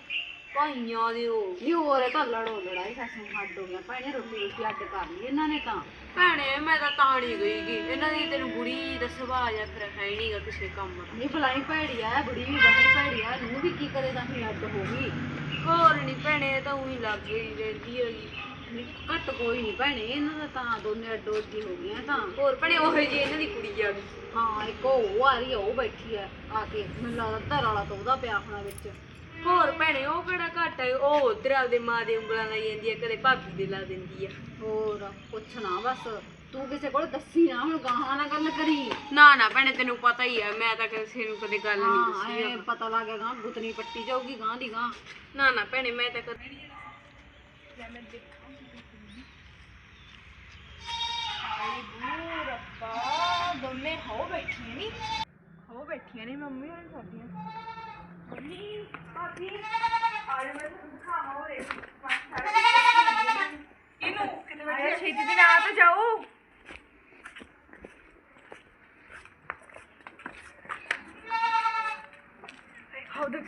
ਭਾਈਆਂ ਦੇ ਨਹੀਂ ਹੋਰ ਇਹ ਤਾਂ ਲੜੋ ਲੜਾਈ ਸੱਸ ਨੂੰ ਹੱਡ ਹੋ ਗਿਆ। ਭੈਣੇ ਰੋਟੀ ਰੋਟੀ ਅੱਡ ਕਰ ਲਈ ਇਹਨਾਂ ਨੇ ਤਾਂ। ਭੈਣੇ ਮੈਂ ਤਾਂ ਤਾਂ ਨਹੀਂ ਗਈ ਗੀ। ਇਹਨਾਂ ਦੀ ਤੈਨੂੰ ਬੁੜੀ ਦਾ ਸੁਭਾਅ ਜਾਂ ਫਿਰ ਹੈ ਨਹੀਂਗਾ ਕਿਸੇ ਕੰਮ ਦਾ। ਨਹੀਂ ਭਲਾਈ ਭੈੜੀ ਆ ਬੁੜੀ ਵੀ ਬੜੀ ਭੈੜੀ ਆ ਨੂੰ ਵੀ ਕੀ ਕਰੇ ਤਾਂ ਹੀ ਅੱਡ ਹੋ ਗਈ। ਹੋਰ ਨਹੀਂ ਭੈਣੇ ਇਹ ਤਾਂ ਉਹੀ ਲੱਗ ਗਈ ਰਹਿੰਦੀ ਨਹੀਂ, ਘੱਟ ਕੋਈ ਨਹੀਂ ਭੈਣੇ ਇਹਨਾਂ ਦਾ ਤਾਂ ਦੋਨੇ ਅੱਡੋ ਅੱਡੀ ਹੋ ਗਈਆਂ ਤਾਂ। ਹੋਰ ਭੈਣੇ ਉਹ ਜੀ ਇਹਨਾਂ ਦੀ ਕੁੜੀ ਆ ਗਈ। ਹਾਂ ਇੱਕ ਉਹ ਆ ਰਹੀ ਆ ਉਹ ਬੈਠੀ ਆ ਆ ਕੇ ਮੈਨੂੰ ਲੱਗਦਾ ਧਰ ਵਾਲਾ ਤਾਂ ਉਹਦਾ ਪਿਆ ਹੋਣਾ ਵਿੱਚ। ਹੋਰ ਭੈਣੇ ਉਹ ਕਿਹੜਾ ਘੱਟ ਹੈ ਉਹ ਉਧਰ ਆਪਦੇ ਮਾਂ ਦੇ ਉਂਗਲਾਂ ਲਾਈ ਜਾਂਦੀ ਹੈ ਕਦੇ ਭਾਬੀ ਦੇ ਲਾ ਦਿੰਦੀ ਆ। ਹੋਰ ਪੁੱਛਣਾ ਬਸ ਤੂੰ ਕਿਸੇ ਕੋਲ ਦੱਸੀ ਨਾ ਹੁਣ ਗਾਹਾਂ ਨਾਲ ਗੱਲ ਕਰੀ। ਨਾ ਨਾ ਭੈਣੇ ਤੈਨੂੰ ਪਤਾ ਹੀ ਆ ਮੈਂ ਤਾਂ ਕਿਸੇ ਨੂੰ ਕਦੇ ਗੱਲ ਨਹੀਂ ਹਾਂ ਦੱਸੀ ਐ ਪਤਾ ਲੱਗ ਗਿਆ ਗਾਂ ਗੁੱਤਨੀ ਪੱਟੀ ਜਾਊਗੀ ਗਾਂ ਦੀ ਗਾਂ। ਨਾ ਨਾ ਭੈਣੇ ਮੈਂ ਤਾਂ ਕਦੇ ਰੱਬਾ ਦੋਨੇ ਹੋ ਬੈਠੀਆਂ ਨਹੀਂ ਹੋ ਬੈਠੀਆਂ ਨੇ ਮੰਮੀ ਹੋਣੀ ਸਾਡੀਆਂ। ਤਾਂ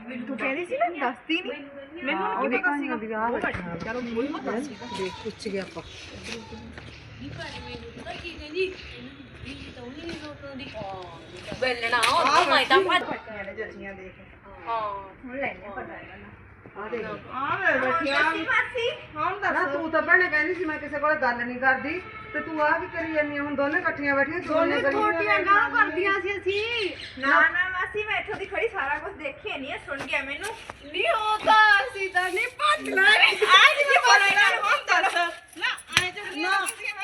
ਮੈਨੂੰ ਕਹਿੰਦੀ ਸੀ ਨਾ ਦੱਸਦੀ ਨਹੀਂ ਮੈਨੂੰ ਉਹ ਦੇਖਾਂਗੇ ਵੀ ਆ ਬੈਠਾ ਚਲੋ ਮੂਲ ਮਤ ਦੇਖ ਪੁੱਛ ਗਿਆ ਆਪਾਂ ਬੈਲਣਾ ਉਹ ਮੈਂ ਤਾਂ ਭੱਜ ਜੱਸੀਆਂ ਦੇਖ ਹਾਂ। ਹੁਣ ਲੈਣੇ ਪਤਾ ਇਹਨਾਂ ਆ ਦੇਖ। ਆ ਮੈਂ ਬੈਠੀ ਆ। ਹੁਣ ਨਾ ਦੱਸ। ਤੂੰ ਤਾਂ ਭੈਣੇ ਕਹਿੰਦੀ ਸੀ ਮੈਂ ਕਿਸੇ ਕੋਲੇ ਗੱਲ ਨਹੀਂ ਕਰਦੀ ਤੇ ਤੂੰ ਆ ਕੀ ਕਰੀ ਜਾਂਦੀ ਆ? ਹੁਣ ਦੋਨੇ ਇਕੱਠੀਆਂ ਬੈਠੀਆਂ ਦੋਨੇ ਛੋਟੀਆਂ ਗਾਂ ਕਰਦੀਆਂ। ਸੀ ਅਸੀਂ। ਨਾ। ਨਾ ਮਾਸੀ ਮੈਂ ਇੱਥੋਂ ਦੀ ਖੜੀ ਸਾਰਾ ਕੁਝ ਦੇਖਿਆ ਨਹੀਂ ਸੁਣ ਗਿਆ ਮੈਨੂੰ। ਨਹੀਂ ਉਹ ਤਾਂ ਅਸੀਂ ਤਾਂ ਨਹੀਂ ਭੱਜ ਲੈ ਆ ਜੀ ਬੋਲੇ ਨਾ ਹੁਣ ਦੱਸ। ਨਾ ਆਏ ਤੇ ਨਾ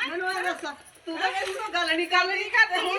ਮੈਨੂੰ ਇਹ ਦੱਸ। ਤੂੰ ਤਾਂ ਕਹਿੰਦੀ ਤੂੰ ਗੱਲ ਨਹੀਂ ਕਰ ਰਹੀ ਕਰਦੇ। ਹੁਣ